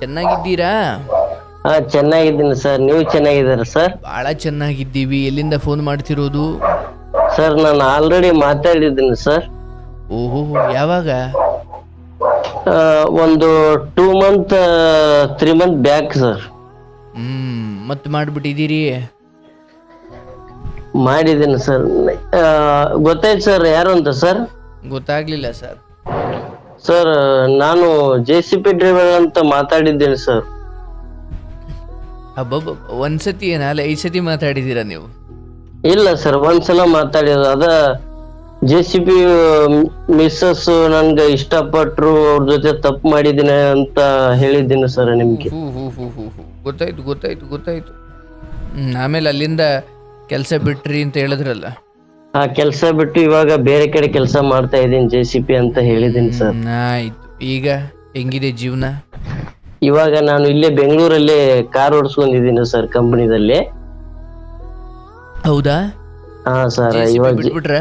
ಚೆನ್ನಾಗಿದ್ದೀರಾ? ಹಾ ಚೆನ್ನಾಗಿದ್ದೀನಿ ಸರ್. ನೀವು ಚೆನ್ನಾಗಿದ್ದೀರಾ ಸರ್? ಬಹಳ ಚೆನ್ನಾಗಿದ್ದೀವಿ. ಎಲ್ಲಿಂದ ಫೋನ್ ಮಾಡ್ತಿರೋದು? ಸರ್ ನಾನು ಆಲ್ರೆಡಿ ಮಾತಾಡಿದ್ದೀನಿ ಸರ್. ಓಹೋ ಯಾವಾಗ? ಆ, ಒಂದು two month three month back sir. ಹ್ಮ್ ಮತ್ತೆ ಮಾಡ್ಬಿಟ್ಟಿದ್ದೀರಿ? ಮಾಡಿದ್ದೀನಿ ಸರ್. ಆ, ಗೊತ್ತಾಯ್ತು ಸರ್ ಯಾರು ಅಂತ ಸರ್? ಗೊತ್ತಾಗ್ಲಿಲ್ಲ ಸರ್. ಸರ್ ನಾನು ಜೆ ಸಿ ಪಿ ಡ್ರೈವರ್ ಅಂತ ಮಾತಾಡಿದ್ದೇನೆ ಸರ್ ಅಬ್ಬಬ್ಬ ಒಂದ್ಸತಿ ಏನಲ್ಲ ಐದ್ ಸತಿ ಮಾತಾಡಿದ್ದೀರಾ ನೀವು? ಇಲ್ಲ ಸರ್ ಒಂದ್ಸಲ ಮಾತಾಡಿದ ಅದ ಜೆ ಸಿ ಪಿ ಮಿಸ್ಸಸ್ ನನ್ಗೆ ಇಷ್ಟಪಟ್ರು ಅವ್ರ ಜೊತೆ ತಪ್ಪು ಮಾಡಿದ್ದೀನಿ ಅಂತ ಹೇಳಿದ್ದೀನಿ ಸರ್ ನಿಮ್ಗೆ. ಹೂ ಹೂ ಹೂ ಹೂ ಹೂ ಗೊತ್ತಾಯ್ತು ಗೊತ್ತಾಯ್ತು ಗೊತ್ತಾಯ್ತು. ಹ್ಮ್ ಆಮೇಲೆ ಅಲ್ಲಿಂದ ಕೆಲಸ ಬಿಟ್ರಿ ಅಂತ ಹೇಳಿದ್ರಲ್ಲ. ಆ ಕೆಲಸ ಬಿಟ್ಟು ಇವಾಗ ಬೇರೆ ಕಡೆ ಕೆಲಸ ಮಾಡ್ತಾ ಇದ್ದೀನಿ ಜೆ ಸಿ ಪಿ ಅಂತ ಹೇಳಿದ್ದೀನಿ ಸರ್. ಆಯ್ತು. ಈಗ ಹೆಂಗಿದೆ ಜೀವನ? ಇವಾಗ ನಾನು ಇಲ್ಲೇ ಬೆಂಗಳೂರಲ್ಲೇ ಕಾರ್ ಓಡಿಸ್ಕೊಂಡಿದ್ದೀನಿ ಸರ್ ಕಂಪನಿದಲ್ಲಿ. ಹೌದಾ? ಹಾ ಸರ್ JCB ಇವಾಗ ಬಿಟ್ಬಿಟ್ರ?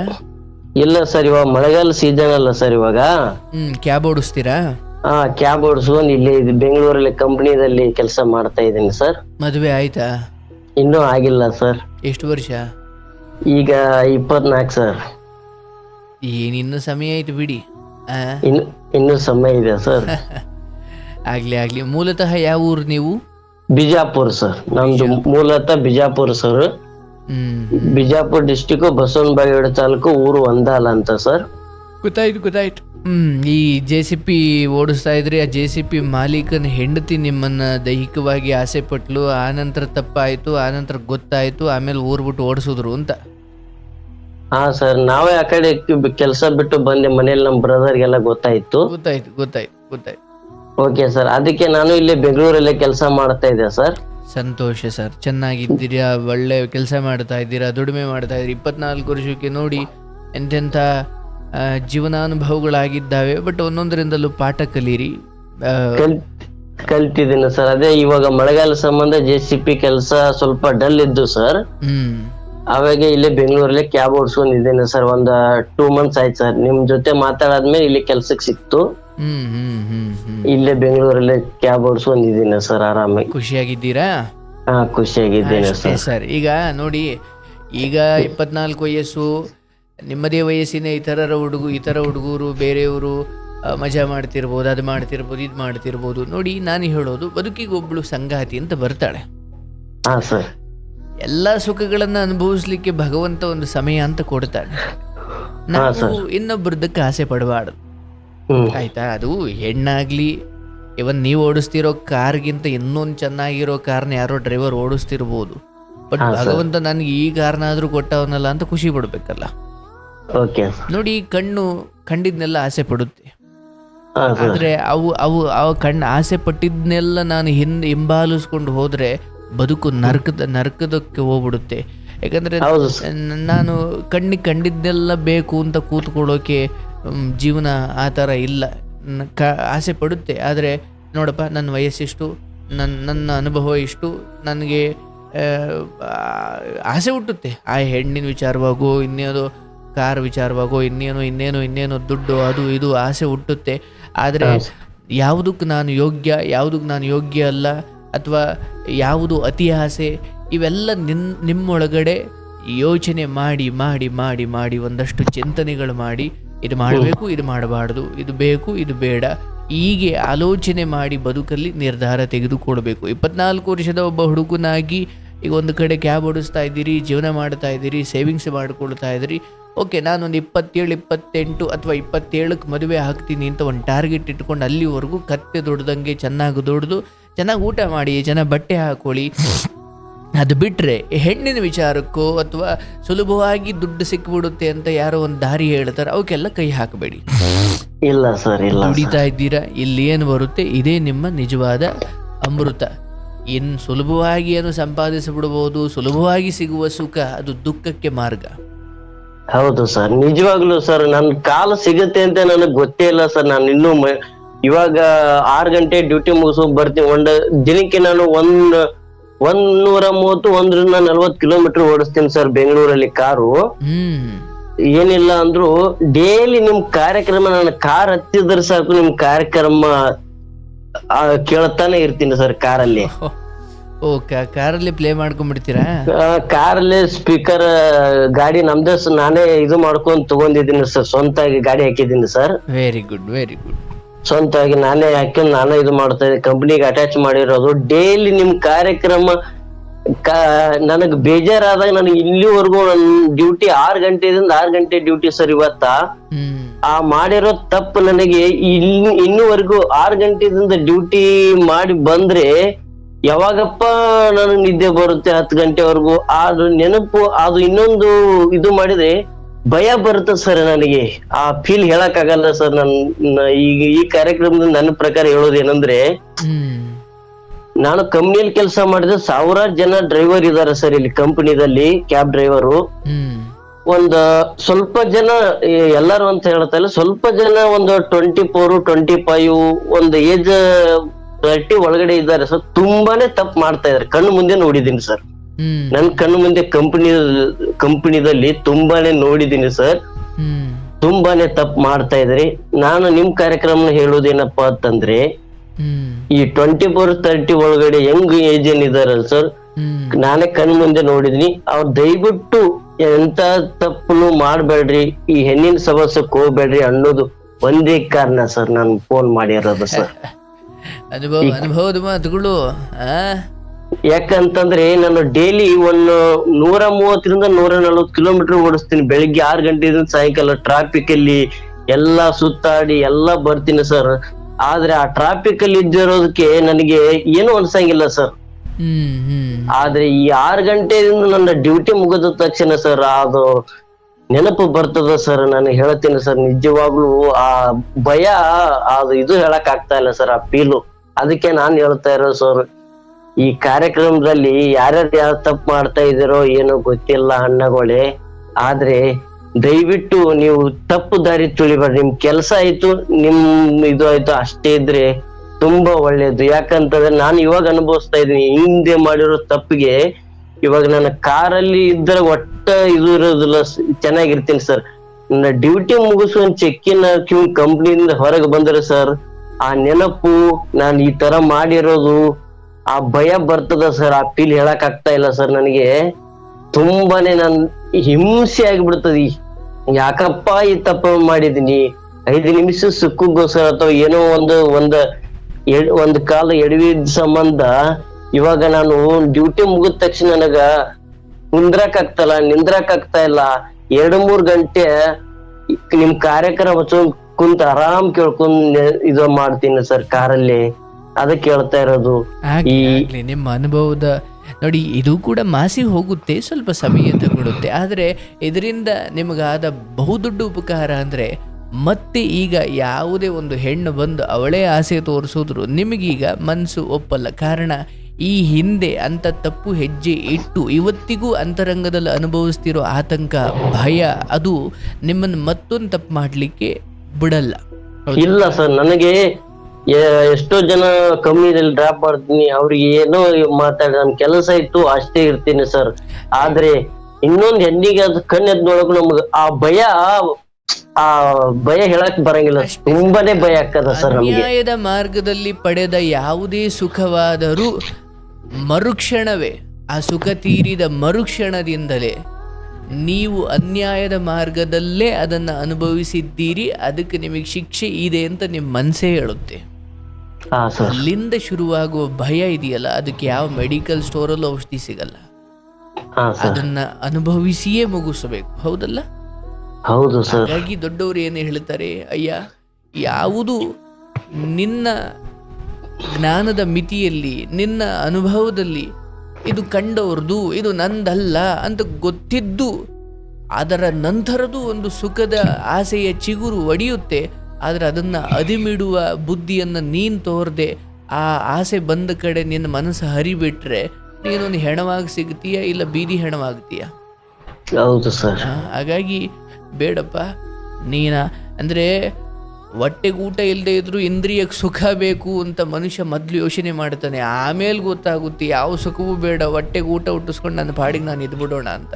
ಇಲ್ಲ ಸರ್ ಇವಾಗ ಮಳೆಗಾಲ ಸೀಸನ್ ಅಲ್ಲ ಸರ್ ಇವಾಗ. ಹ್ಮ್ ಕ್ಯಾಬ್ ಓಡಿಸ್ತೀರಾ? ಹಾ ಕ್ಯಾಬ್ ಓಡಿಸ್ಕೊಂಡು ಇಲ್ಲಿ ಇದು ಬೆಂಗಳೂರಲ್ಲಿ ಕಂಪನಿದಲ್ಲಿ ಕೆಲಸ ಮಾಡ್ತಾ ಇದ್ದೀನಿ ಸರ್. ಮದುವೆ ಆಯ್ತಾ? ಇನ್ನೂ ಆಗಿಲ್ಲ ಸರ್. ಎಷ್ಟು ವರ್ಷ? ಈಗ ಇಪ್ಪತ್ನಾಲ್ಕು ಸರ್. ಏನಿನ್ನು ಸಮಯ ಆಯ್ತು ಬಿಡಿ. ಇನ್ನು ಇನ್ನೂ ಸಮಯ ಇದೆ ಸರ್. ಆಗ್ಲಿ ಆಗ್ಲಿ. ಮೂಲತಃ ಯಾವ ಊರು ನೀವು? ಬಿಜಾಪುರ್ ಸರ್. ನಮ್ದು ಮೂಲತಃ ಬಿಜಾಪುರ್ ಸರ್. ಬಿಜಾಪುರ್ ಡಿಸ್ಟಿಕ್ ಬಸವನ ಬಾಗೇವಾಡಿ ತಾಲೂಕು ಊರು ಒಂದಾಲ ಅಂತ ಸರ್. ಗೊತ್ತಾಯ್ತು ಗೊತ್ತಾಯ್ತು. ಹ್ಮ್ ಈ ಜೆ ಸಿ ಪಿ ಓಡಿಸ್ತಾ ಇದ್ರಿ ಆ ಜೆ ಸಿ ಪಿ ಮಾಲೀಕನ ಹೆಂಡತಿ ನಿಮ್ಮನ್ನ ದೈಹಿಕವಾಗಿ ಆಸೆ ಪಟ್ಲು ಆನಂತರ ತಪ್ಪಾಯ್ತು ಆನಂತರ ಗೊತ್ತಾಯ್ತು ಆಮೇಲೆ ಊರ್ ಬಿಟ್ಟು ಓಡಿಸಿದ್ರು ಅಂತ. ಹಾ ಸರ್ ನಾವೇ ಆ ಕಡೆ ಕೆಲಸ ಬಿಟ್ಟು ಬಂದೆ ಮನೇಲಿ ನಮ್ಮ ಬ್ರದರ್ಗೆಲ್ಲ ಗೊತ್ತಾಯ್ತು. ಗೊತ್ತಾಯ್ತು ಗೊತ್ತಾಯ್ತು ಗೊತ್ತಾಯ್ತು. ಓಕೆ ಸರ್ ಅದಕ್ಕೆ ನಾನು ಇಲ್ಲಿ ಬೆಂಗಳೂರಲ್ಲೇ ಕೆಲಸ ಮಾಡ್ತಾ ಇದ್ದೆ ಸರ್. ಸಂತೋಷ ಸರ್ ಚೆನ್ನಾಗಿದ್ದೀರಾ ಒಳ್ಳೆ ಕೆಲಸ ಮಾಡ್ತಾ ಇದ್ದೀರಾ ದುಡಿಮೆ ಮಾಡ್ತಾ ಇದ್ದೀರಿ ಇಪ್ಪತ್ನಾಲ್ಕು ವರ್ಷಕ್ಕೆ ನೋಡಿ ಎಂತೆಂಥ ಜೀವನಾನುಭವಗಳಾಗಿದ್ದಾವೆ ಬಟ್ ಒಂದೊಂದರಿಂದಲೂ ಪಾಠ ಕಲೀರಿ. ಕಲ್ತಿದ್ದೀನಿ ಸರ್ ಅದೇ ಇವಾಗ ಮಳೆಗಾಲ ಸಂಬಂಧ ಜೆ ಸಿ ಪಿ ಕೆಲಸ ಸ್ವಲ್ಪ ಡಲ್ ಇದ್ದು ಸರ್ ಅವಾಗ ಇಲ್ಲಿ ಬೆಂಗಳೂರಲ್ಲಿ ಕ್ಯಾಬ್ ಓಡಿಸ್ಕೊಂಡಿದ್ದೀನಿ ಸರ್ ಒಂದ್ ಟೂ ಮಂತ್ಸ್ ಆಯ್ತು ಸರ್ ನಿಮ್ ಜೊತೆ ಮಾತಾಡಾದ್ಮೇಲೆ ಇಲ್ಲಿ ಕೆಲ್ಸಕ್ಕೆ ಸಿಕ್ತು. ಇಲ್ಲೇ ಬೆಂಗಳೂರಲ್ಲಿ ಕ್ಯಾಬ್ ಓಡಿಸ್ಕೊಂಡಿದ್ದೀನಿ ಸರ್ ಆರಾಮಾಗಿ. ಖುಷಿಯಾಗಿದ್ದೀರಾ? ಹಾ ಖುಷಿಯಾಗಿದ್ದೀನಿ ಸರ್ ಸರ್ ಈಗ ನೋಡಿ ಈಗ ಇಪ್ಪತ್ನಾಲ್ಕು ವಯಸ್ಸು ನಿಮ್ಮದೇ ವಯಸ್ಸಿನ ಇತರರ ಹುಡುಗ ಇತರ ಹುಡುಗರು ಬೇರೆಯವರು ಮಜಾ ಮಾಡ್ತಿರ್ಬೋದು ಅದು ಮಾಡ್ತಿರ್ಬೋದು ಇದು ಮಾಡ್ತಿರ್ಬೋದು. ನೋಡಿ ನಾನು ಹೇಳೋದು ಬದುಕಿಗೆ ಒಬ್ಳು ಸಂಗಾತಿ ಅಂತ ಬರ್ತಾಳೆ. ಎಲ್ಲ ಸುಖಗಳನ್ನು ಅನುಭವಿಸ್ಲಿಕ್ಕೆ ಭಗವಂತ ಒಂದು ಸಮಯ ಅಂತ ಕೊಡ್ತಾನೆ. ನಾವು ಇನ್ನೊಬ್ಬರದಕ್ಕೆ ಆಸೆ ಪಡಬಾರ್ದು. ಆಯ್ತಾ? ಅದು ಹೆಣ್ಣಾಗ್ಲಿ ಇವನ್ ನೀವು ಓಡಿಸ್ತಿರೋ ಕಾರ್ಗಿಂತ ಇನ್ನೊಂದು ಚೆನ್ನಾಗಿರೋ ಕಾರ್ನ ಯಾರೋ ಡ್ರೈವರ್ ಓಡಿಸ್ತಿರ್ಬೋದು. ಬಟ್ ಭಗವಂತ ನನಗೆ ಈ ಕಾರ್ನಾದ್ರೂ ಕೊಟ್ಟವನಲ್ಲ ಅಂತ ಖುಷಿ ಪಡ್ಬೇಕಲ್ಲ. ಓಕೆ ನೋಡಿ ಕಣ್ಣು ಕಂಡಿದ್ನೆಲ್ಲ ಆಸೆ ಪಡುತ್ತೆ. ಆದ್ರೆ ಅವು ಅವು ಅವ ಕಣ್ಣು ಆಸೆ ಪಟ್ಟಿದ್ನೆಲ್ಲ ನಾನು ಹಿಂದೆ ಹಿಂಬಾಲಿಸ್ಕೊಂಡು ಹೋದ್ರೆ ಬದುಕು ನರಕದ ನರಕದಕ್ಕೆ ಹೋಗ್ಬಿಡುತ್ತೆ. ಯಾಕಂದ್ರೆ ನಾನು ಕಣ್ಣಿಗೆ ಕಂಡಿದ್ದೆಲ್ಲ ಬೇಕು ಅಂತ ಕೂತ್ಕೊಳ್ಳೋಕೆ ಜೀವನ ಆ ಥರ ಇಲ್ಲ. ಕ ಆಸೆ ಪಡುತ್ತೆ. ಆದರೆ ನೋಡಪ್ಪ ನನ್ನ ವಯಸ್ಸಿಷ್ಟು ನನ್ನ ನನ್ನ ಅನುಭವ ಇಷ್ಟು ನನಗೆ ಆ, ಆಸೆ ಹುಟ್ಟುತ್ತೆ. ಆ ಹೆಣ್ಣಿನ ವಿಚಾರವಾಗೋ ಇನ್ನೇನೋ ಕಾರ್ ವಿಚಾರವಾಗೋ ಇನ್ನೇನೋ ಇನ್ನೇನು ಇನ್ನೇನೋ ದುಡ್ಡು ಅದು ಇದು ಆಸೆ ಹುಟ್ಟುತ್ತೆ. ಆದರೆ ಯಾವುದಕ್ಕೆ ನಾನು ಯೋಗ್ಯ ಯಾವುದಕ್ಕೆ ನಾನು ಯೋಗ್ಯ ಅಲ್ಲ ಅಥವಾ ಯಾವುದು ಅತಿ ಆಸೆ ಇವೆಲ್ಲ ನಿನ್ ನಿಮ್ಮೊಳಗಡೆ ಯೋಚನೆ ಮಾಡಿ ಮಾಡಿ ಮಾಡಿ ಮಾಡಿ ಒಂದಷ್ಟು ಚಿಂತನೆಗಳು ಮಾಡಿ ಇದು ಮಾಡಬೇಕು ಇದು ಮಾಡಬಾರ್ದು ಇದು ಬೇಕು ಇದು ಬೇಡ. ಹೀಗೆ ಆಲೋಚನೆ ಮಾಡಿ ಬದುಕಲ್ಲಿ ನಿರ್ಧಾರ ತೆಗೆದುಕೊಳ್ಬೇಕು. ಇಪ್ಪತ್ನಾಲ್ಕು ವರ್ಷದ ಒಬ್ಬ ಹುಡುಗನಾಗಿ ಈಗ ಒಂದು ಕಡೆ ಕ್ಯಾಬ್ ಓಡಿಸ್ತಾ ಇದ್ದೀರಿ ಜೀವನ ಮಾಡ್ತಾ ಇದ್ದೀರಿ ಸೇವಿಂಗ್ಸ್ ಮಾಡ್ಕೊಳ್ತಾ ಇದ್ದೀರಿ ಓಕೆ ನಾನೊಂದು ಇಪ್ಪತ್ತೇಳು ಇಪ್ಪತ್ತೆಂಟು ಅಥವಾ ಇಪ್ಪತ್ತೇಳಕ್ಕೆ ಮದುವೆ ಹಾಕ್ತೀನಿ ಅಂತ ಒಂದು ಟಾರ್ಗೆಟ್ ಇಟ್ಕೊಂಡು ಅಲ್ಲಿವರೆಗೂ ಕತ್ತೆ ದೊಡ್ದಂಗೆ ಚೆನ್ನಾಗಿ ದುಡ್ದು ಚೆನ್ನಾಗಿ ಊಟ ಮಾಡಿ ಚೆನ್ನಾಗಿ ಬಟ್ಟೆ ಹಾಕೊಳ್ಳಿ. ಅದು ಬಿಟ್ಟರೆ ಹೆಣ್ಣಿನ ವಿಚಾರಕ್ಕೋ ಅಥವಾ ಸುಲಭವಾಗಿ ದುಡ್ಡು ಸಿಕ್ಬಿಡುತ್ತೆ ಅಂತ ಯಾರೋ ಒಂದು ದಾರಿ ಹೇಳ್ತಾರೆ ಅವಕ್ಕೆಲ್ಲ ಕೈ ಹಾಕಬೇಡಿ. ಇಲ್ಲ ಸರ್ ಇಲ್ಲ ದುಡಿತಾ ಇದ್ದೀರಾ? ಇಲ್ಲಿ ಏನು ಬರುತ್ತೆ? ಇದೇ ನಿಮ್ಮ ನಿಜವಾದ ಅಮೃತ. ಇನ್ನು ಸುಲಭವಾಗಿ ಏನು ಸಂಪಾದಿಸಿಬಿಡಬಹುದು ಸುಲಭವಾಗಿ ಸಿಗುವ ಸುಖ ಅದು ದುಃಖಕ್ಕೆ ಮಾರ್ಗ. ಹೌದು ಸರ್. ನಿಜವಾಗ್ಲೂ ಸರ್ ನನ್ ಕಾಲ ಸಿಗುತ್ತೆ ಅಂತ ನನಗೆ ಗೊತ್ತೇ ಇಲ್ಲ ಸರ್. ನಾನು ಇನ್ನೂ ಇವಾಗ ಆರ್ ಗಂಟೆ ಡ್ಯೂಟಿ ಮುಗಿಸೋ ಬರ್ತೀನಿ. ಒಂದ್ ದಿನಕ್ಕೆ ನಾನು ಒಂದ್ ಒಂದ್ ನೂರ ಮೂವತ್ತು ಒಂದ್ರಿಂದ ನಲ್ವತ್ ಕಿಲೋಮೀಟರ್ ಓಡಿಸ್ತೀನಿ ಸರ್ ಬೆಂಗಳೂರಲ್ಲಿ ಕಾರು. ಏನಿಲ್ಲ ಅಂದ್ರು ಡೈಲಿ ನಿಮ್ ಕಾರ್ಯಕ್ರಮ ನನ್ನ ಕಾರ್ ಹತ್ತಿದ್ರೆ ಸಾಕು ನಿಮ್ ಕಾರ್ಯಕ್ರಮ ಕೇಳ್ತಾನೆ ಇರ್ತೀನಿ ಸರ್ ಕಾರಲ್ಲಿ. ಓ ಕಾರಲ್ಲಿ ಪ್ಲೇ ಮಾಡ್ಕೊಂಡ್ಬಿಡ್ತೀರಾ? ಕಾರಲ್ಲಿ ಸ್ಪೀಕರ್ ಗಾಡಿ ನಮ್ದೇ ನಾನೇ ಇದು ಮಾಡ್ಕೊಂಡು ತಗೊಂಡಿದ್ದೀನಿ ಸರ್ ಸ್ವಂತಾಗಿ ಗಾಡಿ ಹಾಕಿದ್ದೀನಿ sir. Very good very good ಸ್ವಂತವಾಗಿ ನಾನೇ ಹಾಕೊಂಡು ನಾನೇ ಇದು ಮಾಡ್ತಾ ಇದ್ದೀನಿ. ಕಂಪ್ನಿಗೆ ಅಟ್ಯಾಚ್ ಮಾಡಿರೋದು. ಡೈಲಿ ನಿಮ್ ಕಾರ್ಯಕ್ರಮ ನನಗ್ ಬೇಜಾರಾದಾಗ ನನಗೆ ಇಲ್ಲಿವರೆಗೂ ನನ್ ಡ್ಯೂಟಿ ಆರ್ ಗಂಟೆಯಿಂದ ಆರ್ ಗಂಟೆ ಡ್ಯೂಟಿ ಸರ್ ಇವತ್ತ. ಆ ಮಾಡಿರೋ ತಪ್ಪು ನನಗೆ ಇನ್ನುವರೆಗೂ ಆರ್ ಗಂಟೆದಿಂದ ಡ್ಯೂಟಿ ಮಾಡಿ ಬಂದ್ರೆ ಯಾವಾಗಪ್ಪ ನನಗ್ ನಿದ್ದೆ ಬರುತ್ತೆ ಹತ್ತು ಗಂಟೆವರೆಗೂ? ಅದು ನೆನಪು ಅದು ಇನ್ನೊಂದು ಇದು ಮಾಡಿದ್ರೆ ಭಯ ಬರುತ್ತೆ ಸರ್ ನನಗೆ. ಆ ಫೀಲ್ ಹೇಳಕ್ ಆಗಲ್ಲ ಸರ್ ನನ್ ಈಗ ಈ ಕಾರ್ಯಕ್ರಮದ ನನ್ನ ಪ್ರಕಾರ ಹೇಳೋದೇನಂದ್ರೆ ನಾನು ಕಂಪ್ನಿಯಲ್ಲಿ ಕೆಲಸ ಮಾಡಿದ್ರೆ ಸಾವಿರಾರು ಜನ ಡ್ರೈವರ್ ಇದಾರೆ ಸರ್ ಇಲ್ಲಿ ಕಂಪನಿದಲ್ಲಿ ಕ್ಯಾಬ್ ಡ್ರೈವರು ಒಂದ್ ಸ್ವಲ್ಪ ಜನ ಎಲ್ಲಾರು ಎಲ್ಲರೂ ಅಂತ ಹೇಳ್ತಾ ಇಲ್ಲ ಸ್ವಲ್ಪ ಜನ ಒಂದು ಟ್ವೆಂಟಿ ಫೋರ್ ಟ್ವೆಂಟಿ ಫೈವ್ ಒಂದು ಏಜ್ ತರ್ಟಿ ಒಳಗಡೆ ಇದ್ದಾರೆ ಸರ್. ತುಂಬಾನೇ ತಪ್ಪು ಮಾಡ್ತಾ ಇದಾರೆ ಕಣ್ಣು ಮುಂದೆ ನೋಡಿದೀನಿ ಸರ್. ನನ್ ಕಣ್ಣು ಮುಂದೆ ಕಂಪನಿ ಕಂಪನಿದಲ್ಲಿ ತುಂಬಾನೇ ನೋಡಿದೀನಿ ಸರ್. ತುಂಬಾನೇ ತಪ್ಪು ಮಾಡ್ತಾ ಇದ್ರಿ ನಾನು ನಿಮ್ ಕಾರ್ಯಕ್ರಮ ಹೇಳೋದೇನಪ್ಪಾ ಅಂತಂದ್ರೆ ಈ ಟ್ವೆಂಟಿ ಫೋರ್ ತರ್ಟಿ ಒಳಗಡೆ ಯಂಗ್ ಏಜ್ ಏನ್ ಇದಾರಲ್ಲ ಸರ್ ನಾನೇ ಕಣ್ ಮುಂದೆ ನೋಡಿದ್ನಿ ಅವ್ರ ದಯವಿಟ್ಟು ಎಂತ ತಪ್ಪು ಮಾಡ್ಬೇಡ್ರಿ. ಈ ಹೆಣ್ಣಿನ ಸಮಸ್ಯೆ ಹೋಗ್ಬೇಡ್ರಿ ಅನ್ನೋದು ಒಂದೇ ಕಾರಣ ಸರ್. ನಾನು ಫೋನ್ ಮಾಡಿರೋದು ಸರ್. ಅನುಭವ ಅನುಭವದ ಮಾತುಗಳು ಆ? ಯಾಕಂತಂದ್ರೆ ನಾನು ಡೈಲಿ ಒಂದು ನೂರ ಮೂವತ್ತರಿಂದ ನೂರ ನಲ್ವತ್ತು ಕಿಲೋಮೀಟರ್ ಓಡಿಸ್ತೀನಿ. ಬೆಳಿಗ್ಗೆ ಆರು ಗಂಟೆಯಿಂದ ಸಾಯಂಕಾಲ ಟ್ರಾಫಿಕ್ ಅಲ್ಲಿ ಎಲ್ಲಾ ಸುತ್ತಾಡಿ ಎಲ್ಲಾ ಬರ್ತೀನಿ ಸರ್ ಆದ್ರೆ ಆ ಟ್ರಾಫಿಕ್ ಅಲ್ಲಿ ಇದ್ದಿರೋದಕ್ಕೆ ನನಗೆ ಏನು ಅನ್ಸಂಗಿಲ್ಲ ಸರ್ ಆದ್ರೆ ಈ ಆರು ಗಂಟೆಯಿಂದ ನನ್ನ ಡ್ಯೂಟಿ ಮುಗಿದ ತಕ್ಷಣ ಸರ್ ಅದು ನೆನಪು ಬರ್ತದ ಸರ್ ನಾನು ಹೇಳ್ತೀನಿ ಸರ್ ನಿಜವಾಗ್ಲೂ ಆ ಭಯ ಅದು ಇದು ಹೇಳಕ್ ಆಗ್ತಾ ಇಲ್ಲ ಸರ್ ಆ ಪೀಲು ಅದಕ್ಕೆ ನಾನು ಹೇಳ್ತಾ ಇರೋ ಸರ್ ಈ ಕಾರ್ಯಕ್ರಮದಲ್ಲಿ ಯಾರ್ಯಾರು ಯಾವ ತಪ್ಪು ಮಾಡ್ತಾ ಇದ್ದೀರೋ ಏನೋ ಗೊತ್ತಿಲ್ಲ ಅಣ್ಣಗಳೇ, ಆದ್ರೆ ದಯವಿಟ್ಟು ನೀವು ತಪ್ಪು ದಾರಿ ತುಳಿಬೇಡ್ರಿ. ನಿಮ್ ಕೆಲಸ ಆಯ್ತು, ನಿಮ್ ಇದು ಆಯ್ತು, ಅಷ್ಟೇ ಇದ್ರೆ ತುಂಬಾ ಒಳ್ಳೇದು. ಯಾಕಂತಂದ್ರೆ ನಾನು ಇವಾಗ ಅನುಭವಿಸ್ತಾ ಇದ್ದೀನಿ, ಹಿಂದೆ ಮಾಡಿರೋ ತಪ್ಪಿಗೆ ಇವಾಗ ನನ್ನ ಕಾರಲ್ಲಿ ಇದ್ರೆ ಒಟ್ಟ ಇದು ಇರೋದಿಲ್ಲ ಚೆನ್ನಾಗಿರ್ತೀನಿ ಸರ್. ನನ್ನ ಡ್ಯೂಟಿ ಮುಗಿಸುವ ಚೆಕ್ಕಿನ ಕ್ಯೂ ಕಂಪ್ನಿಯಿಂದ ಹೊರಗೆ ಬಂದ್ರೆ ಸರ್, ಆ ನೆನಪು, ನಾನು ಈ ತರ ಮಾಡಿರೋದು, ಆ ಭಯ ಬರ್ತದ ಸರ್, ಆ ಫೀಲ್ ಹೇಳಕ್ ಆಗ್ತಾ ಇಲ್ಲ ಸರ್ ನನಗೆ. ತುಂಬಾನೇ ನನ್ ಹಿಂಸೆ ಆಗಿಬಿಡ್ತದೆ. ಯಾಕಪ್ಪ ಈ ತಪ್ಪ ಮಾಡಿದೀನಿ? ಐದು ನಿಮಿಷ ಸುಖಕ್ಕೋಸ್ಕರ ಅಥವಾ ಏನೋ ಒಂದು, ಒಂದ್ ಒಂದ್ ಕಾಲ ಎಡವಿದ ಸಂಬಂಧ ಇವಾಗ ನಾನು ಡ್ಯೂಟಿ ಮುಗಿದ ತಕ್ಷಣ ನನಗ ನಿಂದ್ರಕ್ ಆಗ್ತಲ್ಲ ನಿಂದ್ರಕ್ ಆಗ್ತಾ ಇಲ್ಲ. ಎರಡ್ ಮೂರ್ ಗಂಟೆ ನಿಮ್ ಕಾರ್ಯಕ್ರಮ ಕುಂತ ಆರಾಮ್ ಕೇಳ್ಕೊಂಡ್ ಇದ ಇದು ಮಾಡ್ತೀನಿ ಸರ್ ಕಾರಲ್ಲಿ. ಅದಕ್ಕೆ ಹೇಳ್ತಾ ಇರೋದು. ಈ- ನಿಮ್ಮ ಅನುಭವದ ನೋಡಿ ಇದು ಕೂಡ ಮಾಸಿ ಹೋಗುತ್ತೆ ಸ್ವಲ್ಪ ಸಮಯ ತಗೊಳುತ್ತೆ. ಆದರೆ ಇದರಿಂದ ನಿಮಗಾದ ಬಹುದೊಡ್ಡ ಉಪಕಾರ ಅಂದರೆ ಮತ್ತೆ ಈಗ ಯಾವುದೇ ಒಂದು ಹೆಣ್ಣು ಬಂದು ಅವಳೇ ಆಸೆ ತೋರಿಸಿದ್ರು ನಿಮಗೀಗ ಮನಸ್ಸು ಒಪ್ಪಲ್ಲ. ಕಾರಣ ಈ ಹಿಂದೆ ಅಂತ ತಪ್ಪು ಹೆಜ್ಜೆ ಇಟ್ಟು ಇವತ್ತಿಗೂ ಅಂತರಂಗದಲ್ಲಿ ಅನುಭವಿಸ್ತಿರೋ ಆತಂಕ ಭಯ ಅದು ನಿಮ್ಮನ್ನು ಮತ್ತೊಂದು ತಪ್ಪು ಮಾಡಲಿಕ್ಕೆ ಬಿಡಲ್ಲ. ಇಲ್ಲ ಸರ್ ನನಗೆ ಎಷ್ಟೋ ಜನ ಕಂಪ್ನಿದಲ್ಲಿ ಡ್ರಾಪ್ ಮಾಡ್ತೀನಿ ಅವ್ರಿಗೆ ಏನೋ ಮಾತಾಡ ನನ್ ಕೆಲಸ ಇತ್ತು ಅಷ್ಟೇ ಇರ್ತೀನಿ ಸರ್. ಆದ್ರೆ ಇನ್ನೊಂದ್ ಹೆಣ್ಣಿಗೆ ಅದು ಕಣ್ಣೆದ್ ನೋಡಕ್ ನಮ್ಗ ಆ ಭಯ ಆ ಭಯ ಹೇಳಕ್ ಬರಂಗಿಲ್ಲ. ತುಂಬಾನೇ ಭಯ ಆಗ್ತದ ಸರ್ ನಮ್ಗೆ. ಅನ್ಯಾಯದ ಮಾರ್ಗದಲ್ಲಿ ಪಡೆದ ಯಾವುದೇ ಸುಖವಾದರೂ ಮರುಕ್ಷಣವೇ. ಆ ಸುಖ ತೀರಿದ ಮರುಕ್ಷಣದಿಂದಲೇ ನೀವು ಅನ್ಯಾಯದ ಮಾರ್ಗದಲ್ಲೇ ಅದನ್ನು ಅನುಭವಿಸಿದ್ದೀರಿ ಅದಕ್ಕೆ ನಿಮಗೆ ಶಿಕ್ಷೆ ಇದೆ ಅಂತ ನಿಮ್ಮ ಮನಸ್ಸೇ ಹೇಳುತ್ತೆ. ಅಲ್ಲಿಂದ ಶುರುವಾಗುವ ಭಯ ಇದೆಯಲ್ಲ ಅದಕ್ಕೆ ಯಾವ ಮೆಡಿಕಲ್ ಸ್ಟೋರಲ್ಲೂ ಔಷಧಿ ಸಿಗಲ್ಲ. ಅದನ್ನ ಅನುಭವಿಸಿಯೇ ಮುಗಿಸಬೇಕು ಹೌದಲ್ಲ? ಹಾಗಾಗಿ ದೊಡ್ಡವರು ಏನು ಹೇಳ್ತಾರೆ ಅಯ್ಯ ಯಾವುದು ನಿನ್ನ ಜ್ಞಾನದ ಮಿತಿಯಲ್ಲಿ ನಿನ್ನ ಅನುಭವದಲ್ಲಿ ಇದು ಕಂಡವ್ರದು ಇದು ನಂದಲ್ಲ ಅಂತ ಗೊತ್ತಿದ್ದು ಅದರ ನಂತರದ್ದು ಒಂದು ಸುಖದ ಆಸೆಯ ಚಿಗುರು ಒಡೆಯುತ್ತೆ ಆದರೆ ಅದನ್ನು ಅದಿಮಿಡುವ ಬುದ್ಧಿಯನ್ನು ನೀನು ತೋರದೆ ಆ ಆಸೆ ಬಂದ ಕಡೆ ನಿನ್ನ ಮನಸ್ಸು ಹರಿಬಿಟ್ರೆ ನೀನೊಂದು ಹೆಣವಾಗಿ ಸಿಗ್ತೀಯ ಇಲ್ಲ ಬೀದಿ ಹೆಣವಾಗ್ತೀಯ? ಹೌದು ಸರ್. ಹಾಗಾಗಿ ಬೇಡಪ್ಪ ನೀನ ಅಂದರೆ ಹೊಟ್ಟೆಗೆ ಊಟ ಇಲ್ಲದೆ ಇದ್ರೂ ಇಂದ್ರಿಯಕ್ಕೆ ಸುಖ ಬೇಕು ಅಂತ ಮನುಷ್ಯ ಮೊದಲು ಯೋಚನೆ ಮಾಡ್ತಾನೆ. ಆಮೇಲೆ ಗೊತ್ತಾಗುತ್ತೆ ಯಾವ ಸುಖವೂ ಬೇಡ ಹೊಟ್ಟೆಗೆ ಊಟ ಹುಟ್ಟಿಸ್ಕೊಂಡು ನನ್ನ ಪಾಡಿಗೆ ನಾನು ಇದ್ಬಿಡೋಣ ಅಂತ.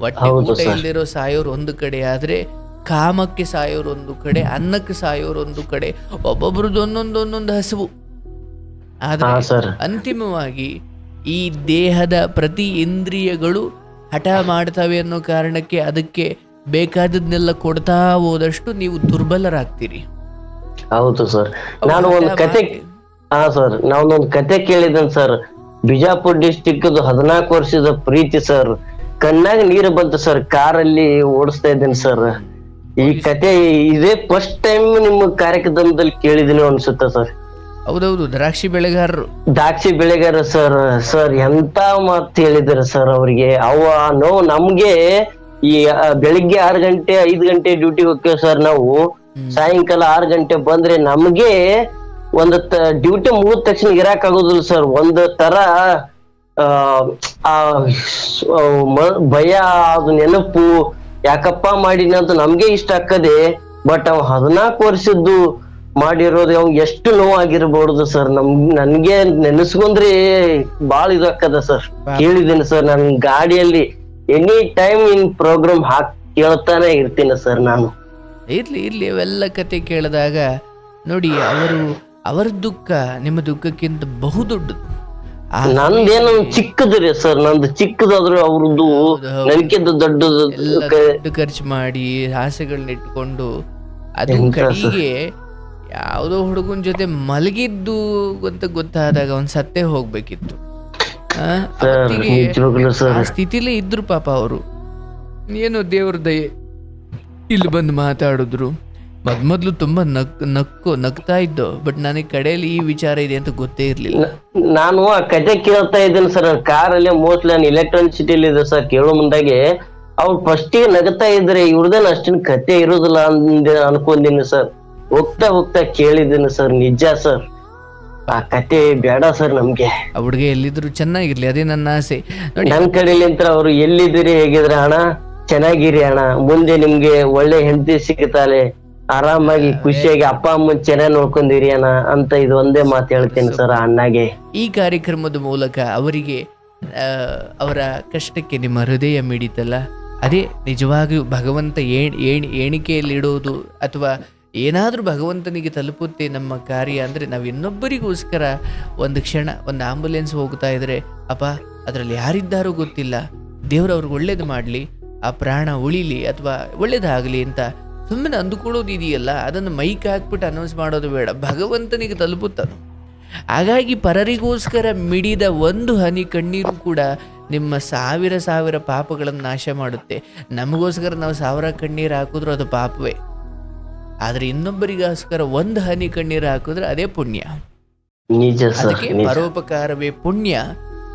ಹೊಟ್ಟೆ ಊಟ ಇಲ್ಲದಿರೋ ಇಲ್ದಿರೋ ಸಾಯೋರು ಒಂದು ಕಡೆ ಆದರೆ ಕಾಮಕ್ಕೆ ಸಾಯೋರು ಒಂದು ಕಡೆ ಅನ್ನಕ್ಕೆ ಸಾಯೋರು ಒಂದು ಕಡೆ ಒಬ್ಬೊಬ್ರದ್ದು ಒಂದೊಂದು ಒಂದೊಂದು ಹಸಿವು. ಆದರೆ ಅಂತಿಮವಾಗಿ ಈ ದೇಹದ ಪ್ರತಿ ಇಂದ್ರಿಯಗಳು ಹಠ ಮಾಡ್ತವೆ ಅನ್ನೋ ಕಾರಣಕ್ಕೆ ಅದಕ್ಕೆ ಬೇಕಾದದ್ನೆಲ್ಲ ಕೊಡ್ತಾ ಹೋದಷ್ಟು ನೀವು ದುರ್ಬಲರಾಗ್ತೀರಿ. ಹೌದು ಸರ್. ನಾನು ಒಂದು ಕತೆ ಹಾ ಸರ್ ನಾನೊಂದು ಕತೆ ಕೇಳಿದ್ದೇನೆ ಸರ್. ಬಿಜಾಪುರ್ ಡಿಸ್ಟಿಕ್ ಹದಿನಾಲ್ಕು ವರ್ಷದ ಪ್ರೀತಿ ಸರ್. ಕಣ್ಣಾಗ ನೀರು ಬಂತು ಸರ್ ಕಾರಲ್ಲಿ ಓಡಿಸ್ತಾ ಇದ್ದೀನಿ ಸರ್. ಈ ಕತೆ ಇದೇ ಫಸ್ಟ್ ಟೈಮ್ ನಿಮ್ಮ ಕಾರ್ಯಕ್ರಮದಲ್ಲಿ ಕೇಳಿದೀನಿ ಅನ್ಸುತ್ತೆ ಸರ್? ಹೌದೌದು ದ್ರಾಕ್ಷಿ ಬೆಳೆಗಾರರು. ದ್ರಾಕ್ಷಿ ಬೆಳೆಗಾರ ಸರ್ ಸರ್ ಎಂತ ಮಾತು ಹೇಳಿದ್ರ ಸರ್ ಅವ್ರಿಗೆ? ಅವ ನೋವು ನಮ್ಗೆ ಈ ಬೆಳಿಗ್ಗೆ ಆರು ಗಂಟೆ ಐದು ಗಂಟೆ ಡ್ಯೂಟಿ ಹೋಗ್ತೇವೆ ಸರ್ ನಾವು. ಸಾಯಂಕಾಲ ಆರು ಗಂಟೆ ಬಂದ್ರೆ ನಮ್ಗೆ ಒಂದು ಡ್ಯೂಟಿ ಮುಗಿದ ತಕ್ಷಣ ಇರಾಕ್ ಆಗೋದಿಲ್ಲ ಸರ್ ಒಂದು ತರ ಆ, ಭಯ ಅದು ನೆನಪು ಯಾಕಪ್ಪ ಮಾಡಿನ ಅಂತ ನಮ್ಗೆ ಇಷ್ಟ ಆಕ್ಕದೆ ಬಟ್ ಅವ್ ಹದಿನಾಲ್ಕು ವರ್ಷದ್ದು ಮಾಡಿರೋದು ಅವ್ ಎಷ್ಟು ನೋವಾಗಿರ್ಬಾರ್ದು ಸರ್ ನಮ್ ನನ್ಗೆ ನೆನೆಸ್ಕೊಂಡ್ರೆ ಬಾಳ ಇದಾಕದ ಸರ್ ಕೇಳಿದ್ದೀನಿ ಸರ್ ನನ್ ಗಾಡಿಯಲ್ಲಿ ಎನಿ ಟೈಮ್ ಇನ್ ಪ್ರೋಗ್ರಾಮ್ ಹಾಕ್ ಕೇಳ್ತಾನೆ ಇರ್ತೀನಿ ಸರ್ ನಾನು. ಇರ್ಲಿ ಇರ್ಲಿ ಅವೆಲ್ಲ ಕತೆ ಕೇಳಿದಾಗ ನೋಡಿ ಅವರು ಅವರ ದುಃಖ ನಿಮ್ಮ ದುಃಖಕ್ಕಿಂತ ಬಹುದೊಡ್ಡದು ಆ ನಂದೇನೋ ಚಿಕ್ಕದ್ರಿ ಸರ್ ನಂದು ಚಿಕ್ಕದಾದ್ರು ಅವ್ರದ್ದು. ನನಗಿಂತ ದೊಡ್ಡದು ಎಲ್ಲ ಕ- ದುಡ್ಡು ಖರ್ಚು ಮಾಡಿ ಆಸೆಗಳನ್ನ ಇಟ್ಕೊಂಡು ಅದು ಎಂತ ಕಡೆಗೆ ಯಾವುದೋ ಹುಡುಗನ ಜೊತೆ ಮಲಗಿದ್ದು ಅಂತ ಗೊತ್ತಾದಾಗ ಒಂದು ಸತ್ತೇ ಹೋಗ್ಬೇಕಿತ್ತು. ಆ, ಸ್ಥಿತಿಲೇ ಇದ್ರು ಪಾಪ ಅವರು. ಏನು ದೇವ್ರ ದಯೆ. ಇಲ್ಲಿ ಬಂದು ಮಾತಾಡಿದ್ರು. ಮೊದ್ಮೊದ್ಲು ತುಂಬಾ ನಕ್ ನಕ್ಕು ನಗ್ತಾ ಇದ್ದೋ ಬಟ್ ನನಗೆ ಕಡೆಯಲ್ಲಿ ಈ ವಿಚಾರ ಇದೆ ಅಂತ ಗೊತ್ತೇ ಇರ್ಲಿಲ್ಲ. ನಾನು ಆ ಕತೆ ಕೇಳ್ತಾ ಇದ್ದೇನೆ ಸರ್. ಕಾರಲ್ಲಿ ಮೋಸ್ಟ್ಲಿ ನಾನು ಎಲೆಕ್ಟ್ರಾನಿಸಿಟಿಲಿ ಇದೆ ಸರ್ ಕೇಳೋ ಮುಂದಾಗೆ. ಅವ್ರು ಫಸ್ಟಿಗೆ ನಗ್ತಾ ಇದ್ರೆ ಇವ್ರದೇನು ಅಷ್ಟಿನ ಕತೆ ಇರೋದಿಲ್ಲ ಅಂದ ಅನ್ಕೊಂಡಿನಿ ಸರ್. ಹೋಗ್ತಾ ಹೋಗ್ತಾ ಕೇಳಿದ್ದೀನಿ ಸರ್ ನಿಜ ಸರ್. ಆ ಕತೆ ಬೇಡ ಸರ್ ನಮ್ಗೆ. ಆ ಹುಡುಗ ಎಲ್ಲಿದ್ರು ಚೆನ್ನಾಗಿರ್ಲಿ ಅದೇ ನನ್ನ ಆಸೆ. ನೋಡಿ. ನನ್ ಕಡೆಲಿಂತ ಅವ್ರು ಎಲ್ಲಿದ್ದೀರಿ ಹೇಗಿದ್ರ ಅಣ್ಣ? ಚೆನ್ನಾಗಿರಿ ಅಣ್ಣ. ಮುಂದೆ ನಿಮ್ಗೆ ಒಳ್ಳೆ ಹೆಂಡತಿ ಸಿಗುತ್ತಾಳೆ ಆರಾಮಾಗಿ ಖುಷಿಯಾಗಿ ಅಪ್ಪ ಅಮ್ಮ ಚೆನ್ನಾಗಿ ನೋಡ್ಕೊಂಡಿರಿ ಅಣ್ಣ ಅಂತ ಇದು ಒಂದೇ ಮಾತು ಹೇಳ್ತೀನಿ ಸರ್ ಅಣ್ಣಗೆ. ಈ ಕಾರ್ಯಕ್ರಮದ ಮೂಲಕ ಅವರಿಗೆ ಆ, ಅವರ ಕಷ್ಟಕ್ಕೆ ನಿಮ್ಮ ಹೃದಯ ಮಿಡಿತಲ್ಲ. ಅದೇ ನಿಜವಾಗಿಯೂ ಭಗವಂತ ಏಣ್ ಏಣಿ ಎಣಿಕೆಯಲ್ಲಿಡೋದು ಅಥವಾ ಏನಾದರೂ ಭಗವಂತನಿಗೆ ತಲುಪುತ್ತೆ ನಮ್ಮ ಕಾರ್ಯ ಅಂದರೆ ನಾವು ಇನ್ನೊಬ್ಬರಿಗೋಸ್ಕರ ಒಂದು ಕ್ಷಣ, ಒಂದು ಆಂಬುಲೆನ್ಸ್ ಹೋಗ್ತಾ ಇದ್ರೆ, ಅಪ್ಪ, ಅದರಲ್ಲಿ ಯಾರಿದ್ದಾರೋ ಗೊತ್ತಿಲ್ಲ. ದೇವರು ಅವ್ರಿಗೆ ಒಳ್ಳೇದು ಮಾಡಲಿ, ಆ ಪ್ರಾಣ ಉಳಿಲಿ ಅಥವಾ ಒಳ್ಳೇದಾಗಲಿ ಅಂತ ಸುಮ್ಮನೆ ಅಂದುಕೊಳ್ಳೋದು ಇದೆಯಲ್ಲ, ಅದನ್ನು ಮೈಕ್ ಹಾಕ್ಬಿಟ್ಟು ಅನೌನ್ಸ್ ಮಾಡೋದು ಬೇಡ. ಭಗವಂತನಿಗೆ ತಲುಪುತ್ತಾನು ಹಾಗಾಗಿ ಪರರಿಗೋಸ್ಕರ ಮಿಡಿದ ಒಂದು ಹನಿ ಕಣ್ಣೀರು ಕೂಡ ನಿಮ್ಮ ಸಾವಿರ ಸಾವಿರ ಪಾಪಗಳನ್ನು ನಾಶ ಮಾಡುತ್ತೆ. ನಮಗೋಸ್ಕರ ನಾವು ಸಾವಿರ ಕಣ್ಣೀರು ಹಾಕಿದ್ರು ಅದು ಪಾಪವೇ. ಆದರೆ ಇನ್ನೊಬ್ಬರಿಗೋಸ್ಕರ ಒಂದು ಹನಿ ಕಣ್ಣೀರು ಹಾಕಿದ್ರೆ ಅದೇ ಪುಣ್ಯ. ಅದಕ್ಕೆ ಪರೋಪಕಾರವೇ ಪುಣ್ಯ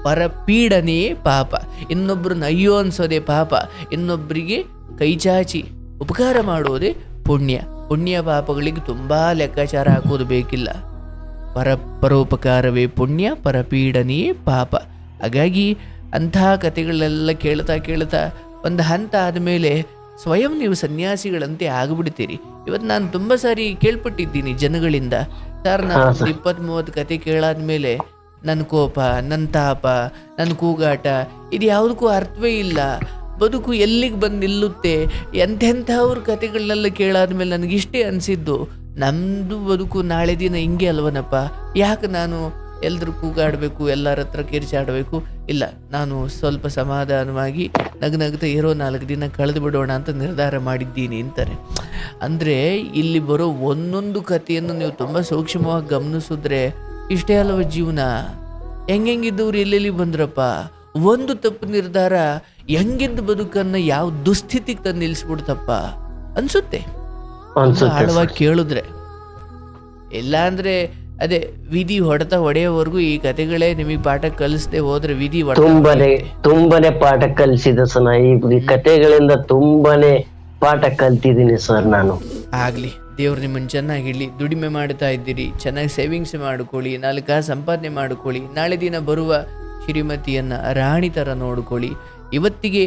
ಪರಪೀಡನೆಯೇ ಪಾಪ. ಇನ್ನೊಬ್ಬರನ್ನ ಅಯ್ಯೋ ಅನ್ಸೋದೇ ಪಾಪ ಇನ್ನೊಬ್ಬರಿಗೆ ಕೈಚಾಚಿ ಉಪಕಾರ ಮಾಡುವುದೇ ಪುಣ್ಯ. ಪುಣ್ಯ ಪಾಪಗಳಿಗೆ ತುಂಬಾ ಲೆಕ್ಕಾಚಾರ ಹಾಕೋದು ಬೇಕಿಲ್ಲ. ಪರ ಪರೋಪಕಾರವೇ ಪುಣ್ಯ ಪರಪೀಡನೆಯೇ ಪಾಪ. ಹಾಗಾಗಿ ಅಂತಹ ಕಥೆಗಳೆಲ್ಲ ಕೇಳ್ತಾ ಕೇಳ್ತಾ ಒಂದು ಹಂತ ಆದಮೇಲೆ ಸ್ವಯಂ ನೀವು ಸನ್ಯಾಸಿಗಳಂತೆ ಆಗ್ಬಿಡ್ತೀರಿ. ಇವತ್ತು ನಾನು ತುಂಬ ಸಾರಿ ಕೇಳ್ಪಟ್ಟಿದ್ದೀನಿ ಜನಗಳಿಂದ. ಸರ್ ನಾನು ಇಪ್ಪತ್ತ್ ಮೂವತ್ತು ಕತೆ ಕೇಳಾದ್ಮೇಲೆ ನನ್ನ ಕೋಪ ನನ್ನ ತಾಪ ನನ್ನ ಕೂಗಾಟ ಇದು ಯಾವುದಕ್ಕೂ ಅರ್ಥವೇ ಇಲ್ಲ. ಬದುಕು ಎಲ್ಲಿಗೆ ಬಂದು ನಿಲ್ಲುತ್ತೆ? ಎಂಥೆಂಥವ್ರ ಕತೆಗಳನ್ನೆಲ್ಲ ಕೇಳಾದ್ಮೇಲೆ ನನಗಿಷ್ಟೇ ಅನಿಸಿದ್ದು. ನಮ್ಮದು ಬದುಕು ನಾಳೆ ದಿನ ಹಿಂಗೆ ಅಲ್ವನಪ್ಪ? ಯಾಕೆ ನಾನು ಎಲ್ರೂ ಕೂಗಾಡಬೇಕು ಎಲ್ಲರ ಹತ್ರ ಕಿರ್ಚಾಡಬೇಕು ಇಲ್ಲ ನಾನು ಸ್ವಲ್ಪ ಸಮಾಧಾನವಾಗಿ ನಗನಗ್ತಾ ಇರೋ ನಾಲ್ಕು ದಿನ ಕಳೆದು ಬಿಡೋಣ ಅಂತ ನಿರ್ಧಾರ ಮಾಡಿದ್ದೀನಿ ಅಂತಾರೆ. ಅಂದರೆ ಇಲ್ಲಿ ಬರೋ ಒಂದೊಂದು ಕಥೆಯನ್ನು ನೀವು ತುಂಬ ಸೂಕ್ಷ್ಮವಾಗಿ ಗಮನಿಸಿದ್ರೆ ಇಷ್ಟೇ ಅಲ್ಲವ ಜೀವನ? ಹೆಂಗೆಂಗಿದ್ದವ್ರು ಎಲ್ಲೆಲ್ಲಿ ಬಂದ್ರಪ್ಪ? ಒಂದು ತಪ್ಪು ನಿರ್ಧಾರ ಹೆಂಗಿದ್ದ ಬದುಕನ್ನ ಯಾವ ದುಸ್ಥಿತಿಗೆ ತಂದು ನಿಲ್ಲಿಸ್ಬಿಡ್ತಪ್ಪ ಅನ್ಸುತ್ತೆ. ಆಳವಾಗಿ ಕೇಳಿದ್ರೆ. ಇಲ್ಲ ಅಂದ್ರೆ ಅದೇ ವಿಧಿ ಹೊಡೆತ ಹೊಡೆಯೋವರೆಗೂ ಈ ಕತೆಗಳೇ ನಿಮಗೆ ಪಾಠ ಕಲಿಸದೆ ಹೋದ್ರೆ ವಿಧಿ ತುಂಬಾನೇ. ತುಂಬಾನೇ ಪಾಠ ಕಲಿಸಿದೆ ಸರ್ ನಾ. ಈ ಕತೆಗಳಿಂದ ತುಂಬಾನೇ ಪಾಠ ಕಲ್ತಿದ್ದೀನಿ ಸರ್ ನಾನು. ಆಗ್ಲಿ ದೇವ್ರು ನಿಮ್ಮನ್ನು ಚೆನ್ನಾಗಿಳ್ಳಿ ದುಡಿಮೆ ಮಾಡ್ತಾ ಇದ್ದೀರಿ ಚೆನ್ನಾಗಿ ಸೇವಿಂಗ್ಸ್ ಮಾಡ್ಕೊಳ್ಳಿ ನಾಲ್ಕು ಸಂಪಾದನೆ ಮಾಡ್ಕೊಳ್ಳಿ ನಾಳೆ ದಿನ ಬರುವ ಶ್ರೀಮತಿಯನ್ನ ರಾಣಿ ಥರ ನೋಡ್ಕೊಳ್ಳಿ. ಇವತ್ತಿಗೆ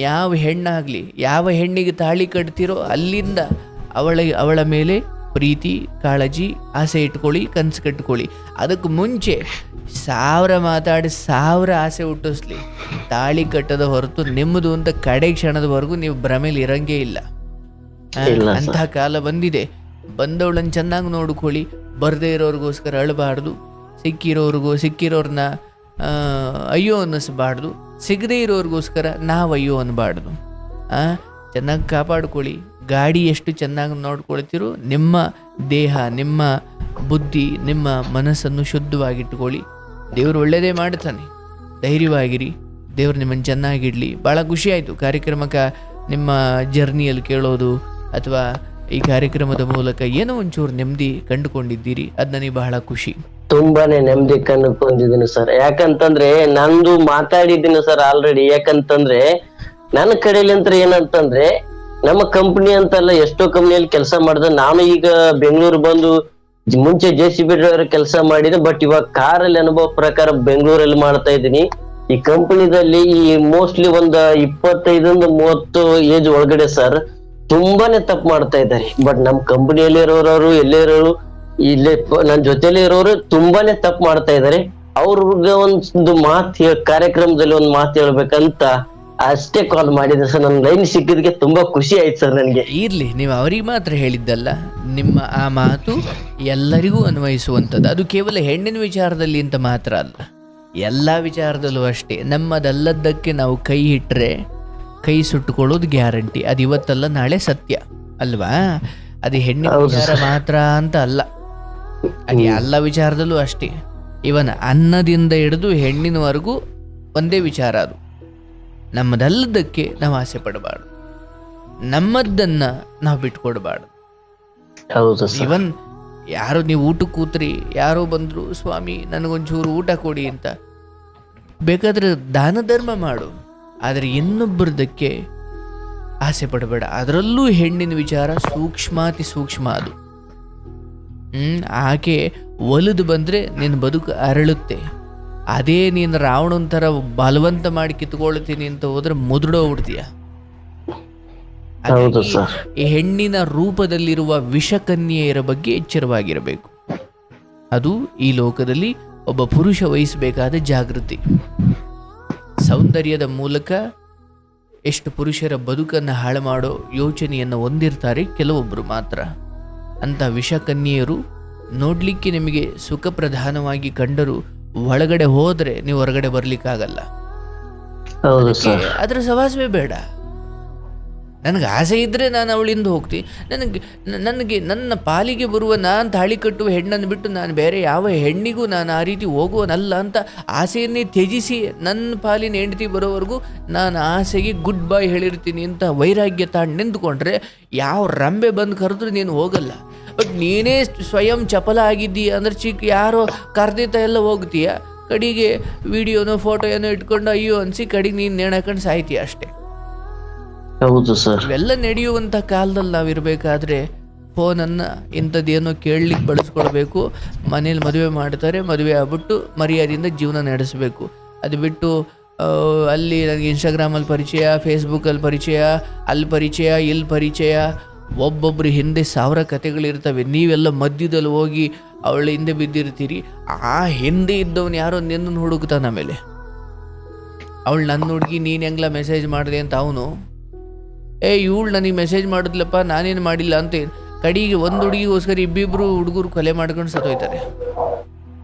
ಯಾವ ಹೆಣ್ಣಾಗ್ಲಿ ಯಾವ ಹೆಣ್ಣಿಗೆ ತಾಳಿ ಕಟ್ತಿರೋ ಅಲ್ಲಿಂದ ಅವಳ ಅವಳ ಮೇಲೆ ಪ್ರೀತಿ ಕಾಳಜಿ ಆಸೆ ಇಟ್ಕೊಳ್ಳಿ ಕನಸು ಕಟ್ಕೊಳ್ಳಿ. ಅದಕ್ಕೆ ಮುಂಚೆ ಸಾವಿರ ಮಾತಾಡಿ ಸಾವಿರ ಆಸೆ ಹುಟ್ಟಿಸ್ಲಿ. ತಾಳಿ ಕಟ್ಟದ ಹೊರತು ನಿಮ್ಮದು ಅಂತ ಕಡೆ ಕ್ಷಣದವರೆಗೂ ನೀವು ಭ್ರಮೇಲಿ ಇರಂಗೇ ಇಲ್ಲ. ಅಂತಹ ಕಾಲ ಬಂದಿದೆ. ಬಂದವಳನ್ನ ಚೆನ್ನಾಗಿ ನೋಡ್ಕೊಳ್ಳಿ. ಬರದೇ ಇರೋರಿಗೋಸ್ಕರ ಅಳಬಾರ್ದು. ಸಿಕ್ಕಿರೋರ್ಗು ಸಿಕ್ಕಿರೋರ್ನ ಆ, ಅಯ್ಯೋ ಅನ್ನಿಸ್ಬಾರ್ದು. ಸಿಗದೇ ಇರೋರಿಗೋಸ್ಕರ ನಾವು ಅಯ್ಯೋ ಅನ್ನಬಾರ್ದು ಚೆನ್ನಾಗಿ ಕಾಪಾಡ್ಕೊಳ್ಳಿ. ಗಾಡಿ ಎಷ್ಟು ಚೆನ್ನಾಗಿ ನೋಡ್ಕೊಳ್ತೀರೋ ನಿಮ್ಮ ದೇಹ, ನಿಮ್ಮ ಬುದ್ಧಿ, ನಿಮ್ಮ ಮನಸ್ಸನ್ನು ಶುದ್ಧವಾಗಿಟ್ಟುಕೊಳ್ಳಿ ದೇವರು ಒಳ್ಳೆಯದೇ ಮಾಡ್ತಾನೆ. ಧೈರ್ಯವಾಗಿರಿ. ದೇವರು ನಿಮ್ಮನ್ನು ಚೆನ್ನಾಗಿಡಲಿ. ಭಾಳ ಖುಷಿ ಆಯಿತು. ಕಾರ್ಯಕ್ರಮಕ್ಕೆ ನಿಮ್ಮ ಜರ್ನಿಯಲ್ಲಿ ಕೇಳೋದು ಅಥವಾ ಈ ಕಾರ್ಯಕ್ರಮದ ಮೂಲಕ ಏನೋ ಒಂಚೂರು ನೆಮ್ಮದಿ ಕಂಡುಕೊಂಡಿದ್ದೀರಿ. ಅದು ನನಗೆ ಬಹಳ ಖುಷಿ. ತುಂಬಾನೇ ನೆಮ್ಮದಿ ಕಂಡುಕೊಂಡಿದ್ದೀನಿ ಸರ್. ಯಾಕಂತಂದ್ರೆ ನಂದು ಮಾತಾಡಿದ್ದೀನಿ ಸರ್ ಆಲ್ರೆಡಿ ಯಾಕಂತಂದ್ರೆ ನನ್ನ ಕಡೆಲಿಂತ್ರ ಏನಂತಂದ್ರೆ ನಮ್ಮ ಕಂಪನಿ ಅಂತಲ್ಲ ಎಷ್ಟೋ ಕಂಪ್ನಿಯಲ್ಲಿ ಕೆಲಸ ಮಾಡ್ದೆ. ನಾನು ಈಗ ಬೆಂಗಳೂರು ಬಂದು ಮುಂಚೆ ಜೆ ಸಿ ಬಿ ಡ್ರೈವರ್ ಕೆಲಸ ಮಾಡಿದೆ ಬಟ್ ಇವಾಗ ಕಾರಲ್ಲಿ ಅನುಭವ ಪ್ರಕಾರ ಬೆಂಗಳೂರಲ್ಲಿ ಮಾಡ್ತಾ ಇದ್ದೀನಿ. ಈ ಕಂಪನಿದಲ್ಲಿ ಈ ಮೋಸ್ಟ್ಲಿ ಒಂದ್ ಇಪ್ಪತ್ತೈದರಿಂದ ಮೂವತ್ತು ಏಜ್ ಒಳಗಡೆ ಸರ್ ತುಂಬಾನೇ ತಪ್ಪು ಮಾಡ್ತಾ ಇದ್ದಾರೆ. ಬಟ್ ನಮ್ ಕಂಪನಿಯಲ್ಲಿ ಇರೋರು ಎಲ್ಲೇ ಇರೋರು, ಇಲ್ಲೇ ನನ್ನ ನನ್ ಜೊತೆಲಿ ಇರೋರು ತುಂಬಾನೇ ತಪ್ಪು ಮಾಡ್ತಾ ಇದ್ದಾರೆ. ಅವ್ರಿಗೆ ಒಂದು ಮಾತು ಕಾರ್ಯಕ್ರಮದಲ್ಲಿ ಒಂದು ಮಾತು ಹೇಳ್ಬೇಕಂತ ಅಷ್ಟೇ ಕಾಲ್ ಮಾಡಿದ್ರೆ ಸರ್ ನನ್ನ ಲೈನ್ ಸಿಕ್ಕಿದ್ಕೆ ತುಂಬಾ ಖುಷಿ ಆಯ್ತು ಸರ್ ನನಗೆ. ಇರ್ಲಿ ನೀವು ಅವರಿಗೆ ಮಾತ್ರ ಹೇಳಿದ್ದಲ್ಲ. ನಿಮ್ಮ ಆ ಮಾತು ಎಲ್ಲರಿಗೂ ಅನ್ವಯಿಸುವಂಥದ್ದು. ಅದು ಕೇವಲ ಹೆಣ್ಣಿನ ವಿಚಾರದಲ್ಲಿ ಅಂತ ಮಾತ್ರ ಅಲ್ಲ. ಎಲ್ಲ ವಿಚಾರದಲ್ಲೂ ಅಷ್ಟೇ. ನಮ್ಮದಲ್ಲದ್ದಕ್ಕೆ ನಾವು ಕೈ ಇಟ್ಟರೆ ಕೈ ಸುಟ್ಟುಕೊಳ್ಳೋದು ಗ್ಯಾರಂಟಿ. ಅದು ಇವತ್ತಲ್ಲ ನಾಳೆ ಸತ್ಯ. ಅಲ್ವಾ? ಅದು ಹೆಣ್ಣಿನ ವಿಚಾರ ಮಾತ್ರ ಅಂತ ಅಲ್ಲ. ಅದು ಎಲ್ಲ ವಿಚಾರದಲ್ಲೂ ಅಷ್ಟೇ. ಇವನ್ ಅನ್ನದಿಂದ ಹಿಡಿದು ಹೆಣ್ಣಿನವರೆಗೂ ಒಂದೇ ವಿಚಾರ ಅದು. ನಮ್ಮದಲ್ಲದಕ್ಕೆ ನಾವು ಆಸೆ ಪಡಬಾರ್ದು. ನಮ್ಮದ್ದನ್ನ ನಾವು ಬಿಟ್ಕೊಡಬಾರ್ದು ಇವನ್ ಯಾರು ನೀವು ಊಟ ಕೂತ್ರಿ ಯಾರೋ ಬಂದ್ರು ಸ್ವಾಮಿ ನನಗೊಂಚೂರು ಊಟ ಕೊಡಿ ಅಂತ. ಬೇಕಾದ್ರೆ ದಾನ ಧರ್ಮ ಮಾಡು ಆದರೆ ಇನ್ನೊಬ್ಬರದಕ್ಕೆ ಆಸೆ ಪಡಬೇಡ. ಅದರಲ್ಲೂ ಹೆಣ್ಣಿನ ವಿಚಾರ ಸೂಕ್ಷ್ಮಾತಿ ಸೂಕ್ಷ್ಮ ಅದು. ಹ್ಮ್ ಆಕೆ ಒಲಿದು ಬಂದ್ರೆ ನಿನ್ನ ಬದುಕು ಅರಳುತ್ತೆ. ಅದೇ ನೀನು ರಾವಣನ ಥರ ಬಲವಂತ ಮಾಡಿ ಕಿತ್ಕೊಳ್ತೀನಿ ಅಂತ ಹೋದ್ರೆ ಮುದುಡೋಗ್ಬಿಡ್ತೀಯ ಈ ಹೆಣ್ಣಿನ ರೂಪದಲ್ಲಿರುವ ವಿಷಕನ್ಯೆಯರ ಬಗ್ಗೆ ಎಚ್ಚರವಾಗಿರಬೇಕು. ಅದು ಈ ಲೋಕದಲ್ಲಿ ಒಬ್ಬ ಪುರುಷ ವಹಿಸಬೇಕಾದ ಜಾಗೃತಿ. ಸೌಂದರ್ಯದ ಮೂಲಕ ಎಷ್ಟು ಪುರುಷರ ಬದುಕನ್ನು ಹಾಳು ಮಾಡೋ ಯೋಚನೆಯನ್ನು ಹೊಂದಿರ್ತಾರೆ ಕೆಲವೊಬ್ಬರು ಮಾತ್ರ. ಅಂತ ವಿಷಕನ್ಯೆಯರು ನೋಡಲಿಕ್ಕೆ ನಿಮಗೆ ಸುಖ ಪ್ರಧಾನವಾಗಿ ಕಂಡರೂ ಒಳಗಡೆ ಹೋದ್ರೆ ನೀವು ಹೊರಗಡೆ ಬರ್ಲಿಕ್ಕಾಗಲ್ಲ. ಅದರ ಸವಾಸವೇ ಬೇಡ. ನನಗೆ ಆಸೆ ಇದ್ದರೆ ನಾನು ಅವಳಿಂದ ಹೋಗ್ತೀನಿ ನನಗೆ ನನಗೆ ನನ್ನ ಪಾಲಿಗೆ ಬರುವ ನಾನು ತಾಳಿ ಕಟ್ಟುವ ಹೆಣ್ಣನ್ನು ಬಿಟ್ಟು ನಾನು ಬೇರೆ ಯಾವ ಹೆಣ್ಣಿಗೂ ನಾನು ಆ ರೀತಿ ಹೋಗುವನಲ್ಲ ಅಂತ ಆಸೆಯನ್ನೇ ತ್ಯಜಿಸಿ ನನ್ನ ಪಾಲಿನ ಹೆಂಡತಿ ಬರೋವರೆಗೂ ನಾನು ಆಸೆಗೆ ಗುಡ್ ಬೈ ಹೇಳಿರ್ತೀನಿ ಅಂತ ವೈರಾಗ್ಯ ತಾಂಡು ನಿಂತ್ಕೊಂಡ್ರೆ ಯಾವ ರಂಬೆ ಬಂದು ಕರೆದ್ರೂ ನೀನು ಹೋಗಲ್ಲ. ಬಟ್ ನೀನೇ ಸ್ವಯಂ ಚಪಲ ಆಗಿದ್ದೀಯ ಅಂದ್ರೆ ಚಿಕ್ಕ ಯಾರೋ ಕರ್ದಿತ ಎಲ್ಲ ಹೋಗ್ತೀಯ? ಕಡೆಗೆ ವಿಡಿಯೋನೋ ಫೋಟೋ ಏನೋ ಇಟ್ಕೊಂಡು ಅಯ್ಯೋ ಅನ್ಸಿ ಕಡೆಗೆ ನೀನು ನೇಣಾಕೊಂಡು ಸಾಯ್ತೀಯ ಅಷ್ಟೇ. ಹೌದು ಸರ್. ಇವೆಲ್ಲ ನಡೆಯುವಂತ ಕಾಲದಲ್ಲಿ ನಾವು ಇರಬೇಕಾದ್ರೆ ಫೋನನ್ನು ಇಂಥದ್ದೇನೋ ಕೇಳಲಿಕ್ಕೆ ಬಳಸ್ಕೊಳ್ಬೇಕು ಮನೇಲಿ ಮದುವೆ ಮಾಡ್ತಾರೆ ಮದುವೆ ಆಗ್ಬಿಟ್ಟು ಮರ್ಯಾದೆಯಿಂದ ಜೀವನ ನಡೆಸಬೇಕು. ಅದು ಬಿಟ್ಟು ಅಲ್ಲಿ ನನಗೆ ಇನ್ಸ್ಟಾಗ್ರಾಮಲ್ಲಿ ಪರಿಚಯ ಫೇಸ್ಬುಕ್ಕಲ್ಲಿ ಪರಿಚಯ ಅಲ್ಲಿ ಪರಿಚಯ ಇಲ್ಲಿ ಪರಿಚಯ ಒಬ್ಬೊಬ್ಬರು ಹಿಂದೆ ಸಾವಿರ ಕತೆಗಳಿರ್ತವೆ ನೀವೆಲ್ಲ ಮಧ್ಯದಲ್ಲಿ ಹೋಗಿ ಅವಳ ಹಿಂದೆ ಬಿದ್ದಿರ್ತೀರಿ. ಆ ಹಿಂದೆ ಇದ್ದವನು ಯಾರೋ ನಿನ್ನನ್ನು ಹುಡುಕ್ತಾನ ಆಮೇಲೆ. ಅವಳು ನನ್ನ ಹುಡುಗಿ ನೀನು ಹೆಂಗ್ಲ ಮೆಸೇಜ್ ಮಾಡಿದೆ ಅಂತ ಅವನು. ಏ ಇವಳು ನನಗೆ ಮೆಸೇಜ್ ಮಾಡಿದ್ಲಪ್ಪ ನಾನೇನು ಮಾಡಿಲ್ಲ ಅಂತ ಕಡೆಗೆ ಒಂದು ಹುಡುಗಿಗೋಸ್ಕರ ಇಬ್ಬಿಬ್ರು ಹುಡುಗರು ಕೊಲೆ ಮಾಡ್ಕೊಂಡು ಸತ್ತೋಯ್ತಾರೆ.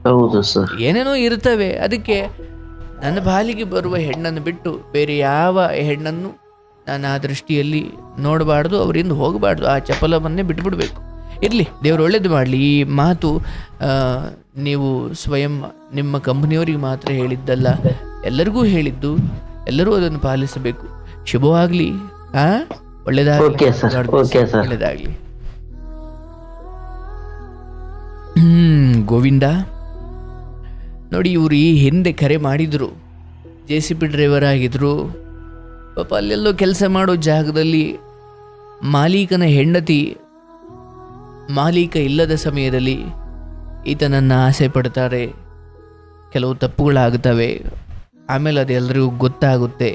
ಹೌದು ಸರ್ ಏನೇನೋ ಇರ್ತವೆ. ಅದಕ್ಕೆ ನನ್ನ ಬಾಲಿಗೆ ಬರುವ ಹೆಣ್ಣನ್ನು ಬಿಟ್ಟು ಬೇರೆ ಯಾವ ಹೆಣ್ಣನ್ನು ನಾನು ಆ ದೃಷ್ಟಿಯಲ್ಲಿ ನೋಡಬಾರ್ದು ಅವರಿಂದ ಹೋಗಬಾರ್ದು ಆ ಚಪಲವನ್ನೇ ಬಿಟ್ಬಿಡ್ಬೇಕು. ಇರಲಿ ದೇವ್ರು ಒಳ್ಳೇದು ಮಾಡಲಿ. ಈ ಮಾತು ಆ, ನೀವು ಸ್ವಯಂ ನಿಮ್ಮ ಕಂಪನಿಯವರಿಗೆ ಮಾತ್ರ ಹೇಳಿದ್ದಲ್ಲ ಎಲ್ಲರಿಗೂ ಹೇಳಿದ್ದು ಎಲ್ಲರೂ ಅದನ್ನು ಪಾಲಿಸಬೇಕು. ಶುಭವಾಗಲಿ ಆ? ಒಳ್ಳೇದಾಗಲಿ. ಒಳ್ಳೇದಾಗಲಿ. ಹ್ಮ್ ಗೋವಿಂದ. ನೋಡಿ ಇವರು ಈ ಹಿಂದೆ ಕರೆ ಮಾಡಿದ್ರು. ಜೆ ಸಿ ಪಿ ಡ್ರೈವರ್ ಆಗಿದ್ರು. ಪಾಪ ಅಲ್ಲೆಲ್ಲೋ ಕೆಲಸ ಮಾಡೋ ಜಾಗದಲ್ಲಿ ಮಾಲೀಕನ ಹೆಂಡತಿ, ಮಾಲೀಕ ಇಲ್ಲದ ಸಮಯದಲ್ಲಿ ಈತನನ್ನು ಆಸೆ ಪಡ್ತಾರೆ. ಕೆಲವು ತಪ್ಪುಗಳಾಗುತ್ತವೆ ಆಮೇಲೆ ಅದೆಲ್ಲರಿಗೂ ಗೊತ್ತಾಗುತ್ತೆ.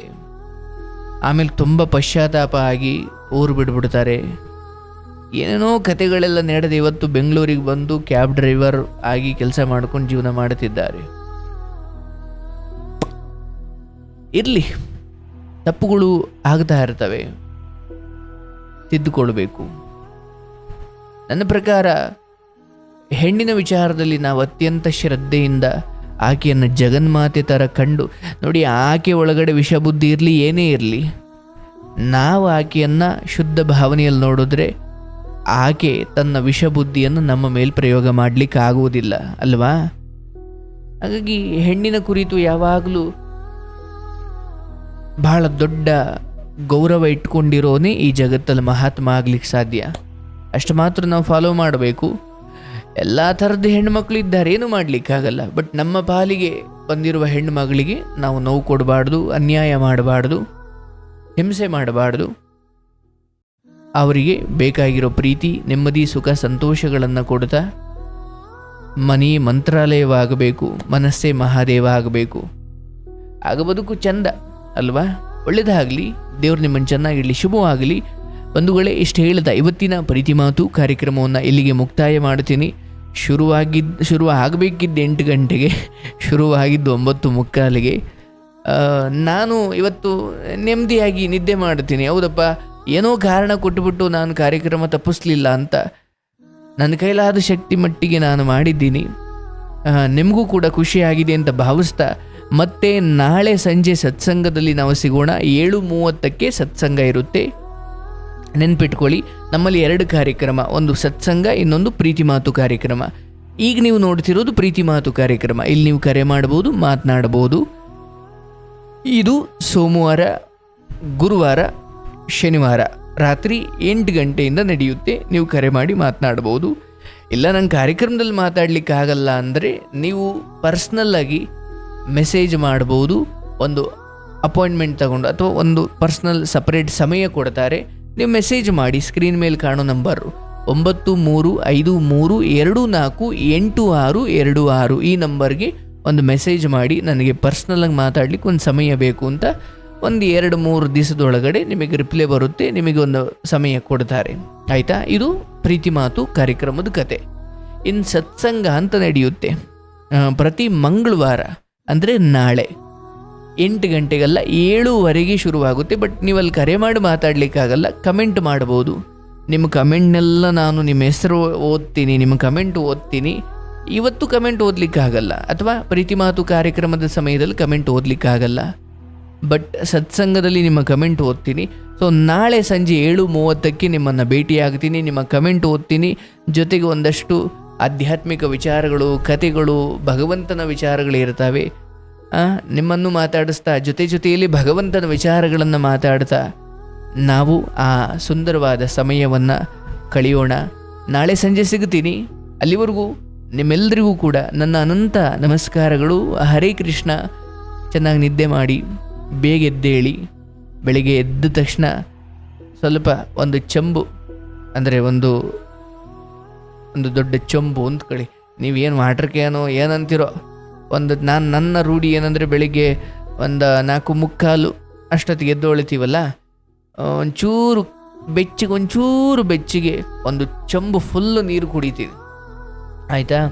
ಆಮೇಲೆ ತುಂಬ ಪಶ್ಚಾತ್ತಾಪ ಆಗಿ ಊರು ಬಿಡ್ಬಿಡ್ತಾರೆ ಏನೇನೋ ಕತೆಗಳೆಲ್ಲ ನಡೆದು ಇವತ್ತು ಬೆಂಗಳೂರಿಗೆ ಬಂದು ಕ್ಯಾಬ್ ಡ್ರೈವರ್ ಆಗಿ ಕೆಲಸ ಮಾಡ್ಕೊಂಡು ಜೀವನ ಮಾಡುತ್ತಿದ್ದಾರೆ ಇರಲಿ. ತಪ್ಪುಗಳು ಆಗ್ತಾ ಇರ್ತವೆ. ತಿದ್ದುಕೊಳ್ಬೇಕು ನನ್ನ ಪ್ರಕಾರ, ಹೆಣ್ಣಿನ ವಿಚಾರದಲ್ಲಿ ನಾವು ಅತ್ಯಂತ ಶ್ರದ್ಧೆಯಿಂದ ಆಕೆಯನ್ನು ಜಗನ್ಮಾತೆ ಥರ ಕಂಡು, ನೋಡಿ, ಆಕೆ ಒಳಗಡೆ ವಿಷಬುದ್ಧಿ ಇರಲಿ, ಏನೇ ಇರಲಿ, ನಾವು ಆಕೆಯನ್ನು ಶುದ್ಧ ಭಾವನೆಯಲ್ಲಿ ನೋಡಿದ್ರೆ ಆಕೆ ತನ್ನ ವಿಷಬುದ್ಧಿಯನ್ನು ನಮ್ಮ ಮೇಲೆ ಪ್ರಯೋಗ ಮಾಡಲಿಕ್ಕೆ ಆಗುವುದಿಲ್ಲ ಅಲ್ವಾ? ಹಾಗಾಗಿ ಹೆಣ್ಣಿನ ಕುರಿತು ಯಾವಾಗಲೂ ಬಹಳ ದೊಡ್ಡ ಗೌರವ ಇಟ್ಕೊಂಡಿರೋನೇ ಈ ಜಗತ್ತಲ್ಲಿ ಮಹಾತ್ಮ ಆಗ್ಲಿಕ್ಕೆ ಸಾಧ್ಯ. ಅಷ್ಟು ಮಾತ್ರ ನಾವು ಫಾಲೋ ಮಾಡಬೇಕು. ಎಲ್ಲ ಥರದ ಹೆಣ್ಮಕ್ಳು ಇದ್ದಾರೆ, ಏನು ಮಾಡಲಿಕ್ಕಾಗಲ್ಲ ಬಟ್ ನಮ್ಮ ಪಾಲಿಗೆ ಬಂದಿರುವ ಹೆಣ್ಣು ಮಗಳಿಗೆ ನಾವು ನೋವು ಕೊಡಬಾರ್ದು, ಅನ್ಯಾಯ ಮಾಡಬಾರ್ದು, ಹಿಂಸೆ ಮಾಡಬಾರ್ದು. ಅವರಿಗೆ ಬೇಕಾಗಿರೋ ಪ್ರೀತಿ, ನೆಮ್ಮದಿ, ಸುಖ, ಸಂತೋಷಗಳನ್ನು ಕೊಡ್ತಾ ಮನಿ ಮಂತ್ರಾಲಯವಾಗಬೇಕು, ಮನಸ್ಸೇ ಮಹಾದೇವ ಆಗಬೇಕು. ಆಗ ಬದುಕು ಚಂದ. ಅಲ್ವಾ? ಒಳ್ಳೆಯದಾಗಲಿ ದೇವ್ರು ನಿಮ್ಮನ್ನು ಚೆನ್ನಾಗಿರಲಿ, ಶುಭವಾಗಲಿ. ಬಂಧುಗಳೇ, ಇಷ್ಟು ಹೇಳಿದ ಇವತ್ತಿನ ಪ್ರೀತಿ ಮಾತು ಕಾರ್ಯಕ್ರಮವನ್ನು ಇಲ್ಲಿಗೆ ಮುಕ್ತಾಯ ಮಾಡ್ತೀನಿ ಶುರುವಾಗಿದ್ದು ಶುರು ಆಗಬೇಕಿದ್ದ ಎಂಟು ಗಂಟೆಗೆ, ಶುರುವಾಗಿದ್ದು ಒಂಬತ್ತು ಮುಕ್ಕಾಲಿಗೆ. ನಾನು ಇವತ್ತು ನೆಮ್ಮದಿಯಾಗಿ ನಿದ್ದೆ ಮಾಡ್ತೀನಿ ಹೌದಪ್ಪ, ಏನೋ ಕಾರಣ ಕೊಟ್ಟುಬಿಟ್ಟು ನಾನು ಕಾರ್ಯಕ್ರಮ ತಪ್ಪಿಸ್ಲಿಲ್ಲ ಅಂತ. ನನ್ನ ಕೈಲಾದ ಶಕ್ತಿ ಮಟ್ಟಿಗೆ ನಾನು ಮಾಡಿದ್ದೀನಿ. ನಿಮಗೂ ಕೂಡ ಖುಷಿಯಾಗಿದೆ ಅಂತ ಭಾವಿಸ್ತಾ ಮತ್ತೆ ನಾಳೆ ಸಂಜೆ ಸತ್ಸಂಗದಲ್ಲಿ ನಾವು ಸಿಗೋಣ. ಏಳು ಮೂವತ್ತಕ್ಕೆ ಸತ್ಸಂಗ ಇರುತ್ತೆ. ನೆನ್ಪಿಟ್ಕೊಳ್ಳಿ, ನಮ್ಮಲ್ಲಿ ಎರಡು ಕಾರ್ಯಕ್ರಮ, ಒಂದು ಸತ್ಸಂಗ, ಇನ್ನೊಂದು ಪ್ರೀತಿ ಮಾತು ಕಾರ್ಯಕ್ರಮ. ಈಗ ನೀವು ನೋಡ್ತಿರೋದು ಪ್ರೀತಿ ಮಾತು ಕಾರ್ಯಕ್ರಮ. ಇಲ್ಲಿ ನೀವು ಕರೆ ಮಾಡಬಹುದು ಮಾತನಾಡಬಹುದು ಇದು ಸೋಮವಾರ, ಗುರುವಾರ, ಶನಿವಾರ ರಾತ್ರಿ ಎಂಟು ಗಂಟೆಯಿಂದ ನಡೆಯುತ್ತೆ. ನೀವು ಕರೆ ಮಾಡಿ ಮಾತನಾಡಬಹುದು ಇಲ್ಲ, ನಂಗೆ ಕಾರ್ಯಕ್ರಮದಲ್ಲಿ ಮಾತಾಡಲಿಕ್ಕೆ ಆಗಲ್ಲ ಅಂದರೆ ನೀವು ಪರ್ಸ್ನಲ್ ಆಗಿ ಮೆಸೇಜ್ ಮಾಡ್ಬೋದು, ಒಂದು ಅಪಾಯಿಂಟ್ಮೆಂಟ್ ತಗೊಂಡು ಅಥವಾ ಒಂದು ಪರ್ಸ್ನಲ್ ಸಪರೇಟ್ ಸಮಯ ಕೊಡ್ತಾರೆ. ನೀವು ಮೆಸೇಜ್ ಮಾಡಿ, ಸ್ಕ್ರೀನ್ ಮೇಲೆ ಕಾಣೋ ನಂಬರು ಒಂಬತ್ತು ಮೂರು ಐದು ಮೂರು ಎರಡು ನಾಲ್ಕು ಎಂಟು ಆರು ಎರಡು ಆರು ಈ ನಂಬರ್ಗೆ ಒಂದು ಮೆಸೇಜ್ ಮಾಡಿ, ನನಗೆ ಪರ್ಸ್ನಲಾಗಿ ಮಾತಾಡ್ಲಿಕ್ಕೆ ಒಂದು ಸಮಯ ಬೇಕು ಅಂತ ಒಂದು ಎರಡು ಮೂರು ದಿವಸದೊಳಗಡೆ ನಿಮಗೆ ರಿಪ್ಲೈ ಬರುತ್ತೆ, ನಿಮಗೆ ಒಂದು ಸಮಯ ಕೊಡ್ತಾರೆ. ಆಯಿತಾ? ಇದು ಪ್ರೀತಿ ಮಾತು ಕಾರ್ಯಕ್ರಮದ ಕತೆ. ಇನ್ನು ಸತ್ಸಂಗ ಅಂತ ನಡೆಯುತ್ತೆ. ಪ್ರತಿ ಮಂಗಳವಾರ ಅಂದರೆ ನಾಳೆ. ಎಂಟು ಗಂಟೆಗೆಲ್ಲ ಏಳುವರೆಗೆ ಶುರುವಾಗುತ್ತೆ ಬಟ್ ನೀವು ಅಲ್ಲಿ ಕರೆ ಮಾಡಿ ಮಾತಾಡಲಿಕ್ಕಾಗಲ್ಲ, ಕಮೆಂಟ್ ಮಾಡ್ಬೋದು. ನಿಮ್ಮ ಕಮೆಂಟ್ನೆಲ್ಲ ನಾನು ನಿಮ್ಮ ಹೆಸರು ಓದ್ತೀನಿ, ನಿಮ್ಮ ಕಮೆಂಟ್ ಓದ್ತೀನಿ. ಇವತ್ತು ಕಮೆಂಟ್ ಓದಲಿಕ್ಕಾಗಲ್ಲ, ಅಥವಾ ಪ್ರೀತಿ ಮಾತು ಕಾರ್ಯಕ್ರಮದ ಸಮಯದಲ್ಲಿ ಕಮೆಂಟ್ ಓದಲಿಕ್ಕಾಗಲ್ಲ. ಬಟ್ ಸತ್ಸಂಗದಲ್ಲಿ ನಿಮ್ಮ ಕಮೆಂಟ್ ಓದ್ತೀನಿ. ಸೊ ನಾಳೆ ಸಂಜೆ ಏಳು ಮೂವತ್ತಕ್ಕೆ ನಿಮ್ಮನ್ನು ಭೇಟಿಯಾಗ್ತೀನಿ, ನಿಮ್ಮ ಕಮೆಂಟ್ ಓದ್ತೀನಿ. ಜೊತೆಗೆ ಒಂದಷ್ಟು ಆಧ್ಯಾತ್ಮಿಕ ವಿಚಾರಗಳು, ಕಥೆಗಳು, ಭಗವಂತನ ವಿಚಾರಗಳು ಇರ್ತವೆ ನಿಮ್ಮನ್ನು ಮಾತಾಡಿಸ್ತಾ, ಜೊತೆ ಜೊತೆಯಲ್ಲಿ ಭಗವಂತನ ವಿಚಾರಗಳನ್ನು ಮಾತಾಡ್ತಾ, ನಾವು ಆ ಸುಂದರವಾದ ಸಮಯವನ್ನು ಕಳೆಯೋಣ. ನಾಳೆ ಸಂಜೆ ಸಿಗ್ತೀನಿ ಅಲ್ಲಿವರೆಗೂ ನಿಮ್ಮೆಲ್ಲರಿಗೂ ಕೂಡ ನನ್ನ ಅನಂತ ನಮಸ್ಕಾರಗಳು. ಹರೇ ಕೃಷ್ಣ. ಚೆನ್ನಾಗಿ ನಿದ್ದೆ ಮಾಡಿ, ಬೇಗ ಎದ್ದೇಳಿ, ಬೆಳಿಗ್ಗೆ ಎದ್ದ ತಕ್ಷಣ ಸ್ವಲ್ಪ ಒಂದು ಚಂಬು, ಅಂದರೆ ಒಂದು ಒಂದು ದೊಡ್ಡ ಚೊಂಬು ಅಂದ್ಕೊಳ್ಳಿ ನೀವೇನು ವಾಟರ್ ಏನೋ ಏನಂತೀರೋ. ಒಂದು ನಾನು ನನ್ನ ರೂಢಿ ಏನಂದರೆ ಬೆಳಿಗ್ಗೆ ಒಂದು ನಾಲ್ಕು ಮುಕ್ಕಾಲು ಅಷ್ಟೊತ್ತಿಗೆ ಎದ್ದು ಹೊಳಿತೀವಲ್ಲ? ಒಂಚೂರು ಬೆಚ್ಚಿಗೆ ಒಂಚೂರು ಬೆಚ್ಚಿಗೆ ಒಂದು ಚೊಂಬು ಫುಲ್ಲು ನೀರು ಕುಡಿತೀವಿ. ಆಯಿತಾ?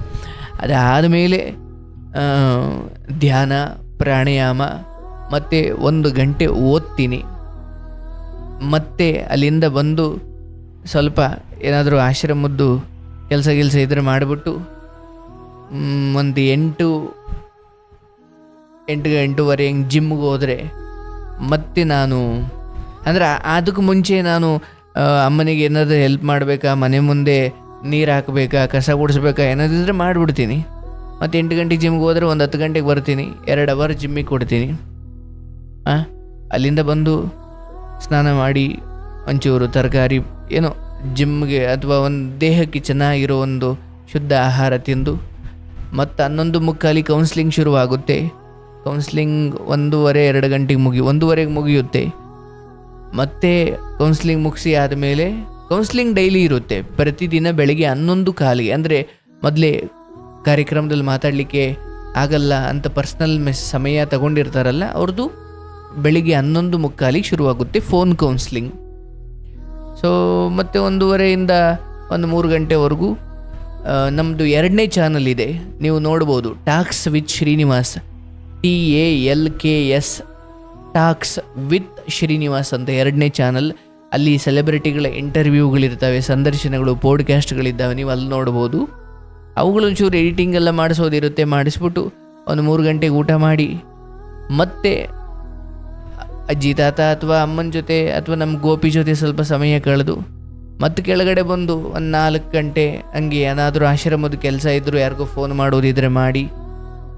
ಅದಾದ ಮೇಲೆ ಧ್ಯಾನ, ಪ್ರಾಣಾಯಾಮ, ಮತ್ತು ಒಂದು ಗಂಟೆ ಓದ್ತೀನಿ. ಮತ್ತೆ ಅಲ್ಲಿಂದ ಬಂದು ಸ್ವಲ್ಪ ಏನಾದರೂ ಆಶ್ರಮದ್ದು ಕೆಲಸ ಗಿಲ್ಸ ಇದ್ರೆ ಮಾಡಿಬಿಟ್ಟು ಒಂದು ಎಂಟು ಎಂಟು ಎಂಟೂವರೆ ಹಿಂಗೆ ಜಿಮ್ಗೆ ಹೋದರೆ ಮತ್ತೆ ನಾನು, ಅಂದರೆ ಅದಕ್ಕೆ ಮುಂಚೆ ನಾನು ಅಮ್ಮನಿಗೆ ಏನಾದರೂ ಹೆಲ್ಪ್ ಮಾಡಬೇಕಾ, ಮನೆ ಮುಂದೆ ನೀರು ಹಾಕಬೇಕಾ, ಕಸ ಗುಡಿಸ್ಬೇಕಾ ಏನಾದಿದ್ರೆ ಮಾಡಿಬಿಡ್ತೀನಿ. ಮತ್ತು ಎಂಟು ಗಂಟೆಗೆ ಜಿಮ್ಗೆ ಹೋದರೆ ಒಂದು ಹತ್ತು ಗಂಟೆಗೆ ಬರ್ತೀನಿ, ಎರಡು ಅವರ್ ಜಿಮ್ಮಿಗೆ ಕೊಡ್ತೀನಿ. ಹಾಂ ಅಲ್ಲಿಂದ ಬಂದು ಸ್ನಾನ ಮಾಡಿ, ಒಂಚೂರು ತರಕಾರಿ, ಏನೋ ಜಿಮ್ಗೆ ಅಥವಾ ಒಂದು ದೇಹಕ್ಕೆ ಚೆನ್ನಾಗಿರೋ ಒಂದು ಶುದ್ಧ ಆಹಾರ ತಿಂದು ಮತ್ತು ಹನ್ನೊಂದು ಮುಕ್ಕಾಲಿ ಕೌನ್ಸ್ಲಿಂಗ್ ಶುರುವಾಗುತ್ತೆ. ಕೌನ್ಸ್ಲಿಂಗ್ ಒಂದೂವರೆ, ಎರಡು ಗಂಟೆಗೆ ಮುಗಿ, ಒಂದೂವರೆಗೆ ಮುಗಿಯುತ್ತೆ. ಮತ್ತೆ ಕೌನ್ಸ್ಲಿಂಗ್ ಮುಗಿಸಿ ಆದಮೇಲೆ ಕೌನ್ಸ್ಲಿಂಗ್ ಡೈಲಿ ಇರುತ್ತೆ. ಪ್ರತಿದಿನ ಬೆಳಗ್ಗೆ ಹನ್ನೊಂದು ಕಾಲಿಗೆ, ಅಂದರೆ ಮೊದಲೇ ಕಾರ್ಯಕ್ರಮದಲ್ಲಿ ಮಾತಾಡಲಿಕ್ಕೆ ಆಗಲ್ಲ ಅಂತ ಪರ್ಸ್ನಲ್ ಮೆಸ್ ಸಮಯ ತಗೊಂಡಿರ್ತಾರಲ್ಲ ಅವ್ರದ್ದು ಬೆಳಿಗ್ಗೆ ಹನ್ನೊಂದು ಮುಕ್ಕಾಲಿಗೆ ಶುರುವಾಗುತ್ತೆ ಫೋನ್ ಕೌನ್ಸ್ಲಿಂಗ್ ಸೊ ಮತ್ತೆ ಒಂದೂವರೆಯಿಂದ ಒಂದು ಮೂರು ಗಂಟೆವರೆಗೂ ನಮ್ಮದು ಎರಡನೇ ಚಾನಲ್ ಇದೆ. ನೀವು ನೋಡ್ಬೋದು talks with Srinivas T A L K S talks with Srinivas ಅಂತ ಎರಡನೇ ಚಾನಲ್ ಅಲ್ಲಿ ಸೆಲೆಬ್ರಿಟಿಗಳ ಇಂಟರ್ವ್ಯೂಗಳಿರ್ತವೆ ಸಂದರ್ಶನಗಳು ಪಾಡ್ಕ್ಯಾಸ್ಟ್ಗಳಿದ್ದಾವೆ ನೀವು ಅಲ್ಲಿ ನೋಡ್ಬೋದು. ಅವುಗಳೊಂಚೂರು ಎಡಿಟಿಂಗ್ ಎಲ್ಲ ಮಾಡಿಸೋದಿರುತ್ತೆ, ಮಾಡಿಸ್ಬಿಟ್ಟು ಒಂದು ಮೂರು ಗಂಟೆಗೆ ಊಟ ಮಾಡಿ. ಮತ್ತೆ ಅಜ್ಜಿ ತಾತ ಅಥವಾ ಅಮ್ಮನ ಜೊತೆ ಅಥವಾ ನಮ್ಮ ಗೋಪಿ ಜೊತೆ ಸ್ವಲ್ಪ ಸಮಯ ಕಳೆದು ಮತ್ತೆ ಕೆಳಗಡೆ ಬಂದು ಒಂದು ನಾಲ್ಕು ಗಂಟೆ ಹಂಗೆ ಏನಾದರೂ ಆಶ್ರಮದ ಕೆಲಸ ಇದ್ದರೂ ಯಾರಿಗೋ ಫೋನ್ ಮಾಡೋದಿದ್ರೆ ಮಾಡಿ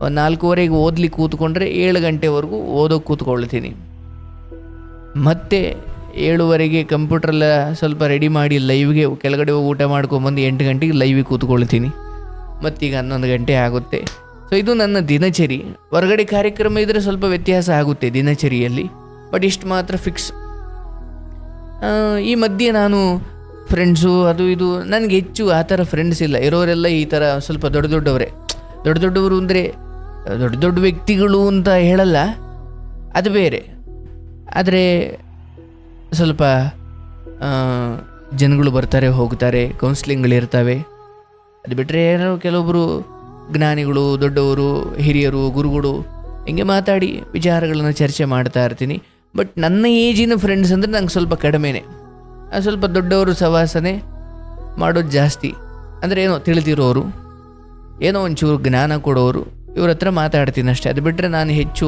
ಒಂದು ನಾಲ್ಕೂವರೆಗೆ ಓದ್ಲಿಕ್ಕೆ ಕೂತ್ಕೊಂಡ್ರೆ ಏಳು ಗಂಟೆವರೆಗೂ ಓದೋಕೆ ಕೂತ್ಕೊಳ್ತೀನಿ. ಮತ್ತೆ ಏಳುವರೆಗೆ ಕಂಪ್ಯೂಟ್ರೆಲ್ಲ ಸ್ವಲ್ಪ ರೆಡಿ ಮಾಡಿ ಲೈವ್ಗೆ ಕೆಳಗಡೆ ಹೋಗಿ ಊಟ ಮಾಡ್ಕೊಂಬಂದು ಎಂಟು ಗಂಟೆಗೆ ಲೈವಿಗೆ ಕೂತ್ಕೊಳ್ತೀನಿ. ಮತ್ತೀಗ ಹನ್ನೊಂದು ಗಂಟೆ ಆಗುತ್ತೆ. ಸೊ ಇದು ನನ್ನ ದಿನಚರಿ. ಹೊರಗಡೆ ಕಾರ್ಯಕ್ರಮ ಇದ್ದರೆ ಸ್ವಲ್ಪ ವ್ಯತ್ಯಾಸ ಆಗುತ್ತೆ ದಿನಚರಿಯಲ್ಲಿ. ಬಟ್ ಇಷ್ಟು ಮಾತ್ರ ಫಿಕ್ಸ್ ಈ ಮಧ್ಯೆ ನಾನು ಫ್ರೆಂಡ್ಸು ಅದು ಇದು, ನನಗೆ ಹೆಚ್ಚು ಆ ಥರ ಫ್ರೆಂಡ್ಸ್ ಇಲ್ಲ. ಇರೋರೆಲ್ಲ ಈ ಥರ ಸ್ವಲ್ಪ ದೊಡ್ಡ ದೊಡ್ಡವರೇ. ದೊಡ್ಡ ದೊಡ್ಡವರು ಅಂದರೆ, ದೊಡ್ಡ ದೊಡ್ಡ ವ್ಯಕ್ತಿಗಳು ಅಂತ ಹೇಳಲ್ಲ. ಅದು ಬೇರೆ. ಆದರೆ ಸ್ವಲ್ಪ ಜನಗಳು ಬರ್ತಾರೆ, ಹೋಗ್ತಾರೆ ಕೌನ್ಸ್ಲಿಂಗ್ಗಳಿರ್ತವೆ ಅದು ಬಿಟ್ಟರೆ ಏನೋ ಕೆಲವೊಬ್ಬರು ಜ್ಞಾನಿಗಳು, ದೊಡ್ಡವರು, ಹಿರಿಯರು, ಗುರುಗಳು, ಹಿಂಗೆ ಮಾತಾಡಿ ವಿಚಾರಗಳನ್ನು ಚರ್ಚೆ ಮಾಡ್ತಾ ಇರ್ತೀನಿ. ಬಟ್ ನನ್ನ ಏಜಿನ ಫ್ರೆಂಡ್ಸ್ ಅಂದರೆ ನಂಗೆ ಸ್ವಲ್ಪ ಕಡಿಮೆನೇ. ಸ್ವಲ್ಪ ದೊಡ್ಡವರು ಸವಾಸನೆ ಮಾಡೋದು ಜಾಸ್ತಿ. ಅಂದರೆ ಏನೋ ತಿಳಿದಿರೋರು, ಏನೋ ಒಂಚೂರು ಜ್ಞಾನ ಕೊಡೋರು, ಇವ್ರ ಹತ್ರ ಮಾತಾಡ್ತೀನಿ ಅಷ್ಟೇ. ಅದು ಬಿಟ್ಟರೆ ನಾನು ಹೆಚ್ಚು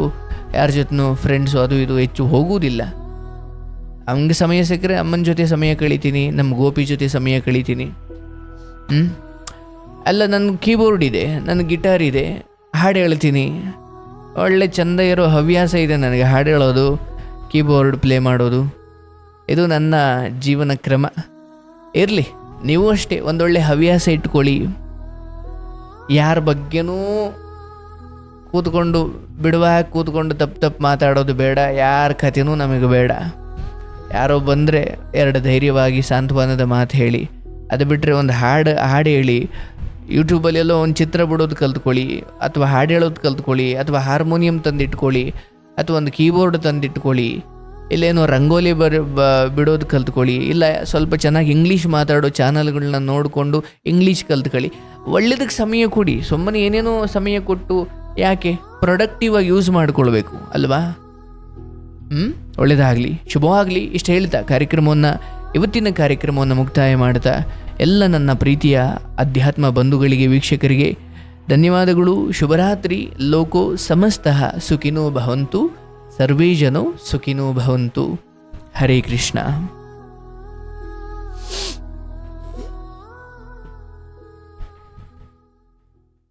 ಯಾರ ಜೊತೆನೂ ಫ್ರೆಂಡ್ಸು ಅದು ಇದು ಹೆಚ್ಚು ಹೋಗುವುದಿಲ್ಲ ಹಂಗೆ ಸಮಯ ಸಿಕ್ಕರೆ ಅಮ್ಮನ ಜೊತೆ ಸಮಯ ಕಳಿತೀನಿ ನಮ್ಮ ಗೋಪಿ ಜೊತೆ ಸಮಯ ಕಳಿತೀನಿ. ಹ್ಞೂ ಅಲ್ಲ ನನ್ನ ಕೀಬೋರ್ಡ್ ಇದೆ ನನ್ನ ಗಿಟಾರ್ ಇದೆ, ಹಾಡು ಹೇಳ್ತೀನಿ. ಒಳ್ಳೆ ಚಂದ ಇರೋ ಹವ್ಯಾಸ ಇದೆ ನನಗೆ ಹಾಡು ಹೇಳೋದು. ಕೀಬೋರ್ಡ್ ಪ್ಲೇ ಮಾಡೋದು. ಇದು ನನ್ನ ಜೀವನ ಕ್ರಮ. ಇರಲಿ, ನೀವು ಅಷ್ಟೇ ಒಂದೊಳ್ಳೆ ಹವ್ಯಾಸ ಇಟ್ಕೊಳ್ಳಿ. ಯಾರ ಬಗ್ಗೆನೂ ಕೂತ್ಕೊಂಡು ಬಿಡುವಾಗ ಕೂತ್ಕೊಂಡು ತಪ್ಪು ತಪ್ಪು ಮಾತಾಡೋದು ಬೇಡ. ಯಾರ ಕಥೆನೂ ನಮಗೆ ಬೇಡ. ಯಾರೋ ಬಂದರೆ ಎರಡು ಧೈರ್ಯವಾಗಿ ಸಾಂತ್ವನದ ಮಾತು ಹೇಳಿ. ಅದು ಬಿಟ್ಟರೆ ಒಂದು ಹಾಡು ಹಾಡು ಹೇಳಿ. ಯೂಟ್ಯೂಬಲ್ಲಿ ಎಲ್ಲೋ ಒಂದು ಚಿತ್ರ ಬಿಡೋದು ಕಲ್ತ್ಕೊಳ್ಳಿ, ಅಥವಾ ಹಾಡು ಹೇಳೋದು ಕಲ್ತ್ಕೊಳ್ಳಿ, ಅಥವಾ ಹಾರ್ಮೋನಿಯಂ ತಂದಿಟ್ಕೊಳ್ಳಿ. ಅಥವಾ ಒಂದು ಕೀಬೋರ್ಡ್ ತಂದಿಟ್ಕೊಳ್ಳಿ, ಇಲ್ಲೇನೋ ರಂಗೋಲಿ ಬರ ಬಿಡೋದು ಕಲ್ತ್ಕೊಳ್ಳಿ, ಇಲ್ಲ ಸ್ವಲ್ಪ ಚೆನ್ನಾಗಿ ಇಂಗ್ಲೀಷ್ ಮಾತಾಡೋ ಚಾನಲ್ಗಳನ್ನ ನೋಡಿಕೊಂಡು ಇಂಗ್ಲೀಷ್ ಕಲ್ತ್ಕೊಳ್ಳಿ. ಒಳ್ಳೇದಕ್ಕೆ ಸಮಯ ಕೊಡಿ, ಸುಮ್ಮನೆ ಏನೇನೋ ಸಮಯ ಕೊಟ್ಟು ಯಾಕೆ ಪ್ರೊಡಕ್ಟಿವ್ ಆಗಿ ಯೂಸ್ ಮಾಡಿಕೊಳ್ಬೇಕು, ಅಲ್ವಾ? ಹ್ಞೂ ಒಳ್ಳೆಯದಾಗಲಿ ಶುಭವಾಗಲಿ, ಇಷ್ಟು ಹೇಳ್ತಾ, ಕಾರ್ಯಕ್ರಮವನ್ನು, ಇವತ್ತಿನ ಕಾರ್ಯಕ್ರಮವನ್ನು ಮುಕ್ತಾಯ ಮಾಡ್ತಾ, ಎಲ್ಲ ನನ್ನ ಪ್ರೀತಿಯ ಅಧ್ಯಾತ್ಮ ಬಂಧುಗಳಿಗೆ, ವೀಕ್ಷಕರಿಗೆ ಧನ್ಯವಾದಗಳು. ಶುಭರಾತ್ರಿ. ಲೋಕೋ ಸಮಸ್ತಃ ಸುಖಿನೋ ಭವಂತು. ಸರ್ವೇ ಜನೋ ಸುಖಿನೋ ಭವಂತು. ಹರೇ ಕೃಷ್ಣ.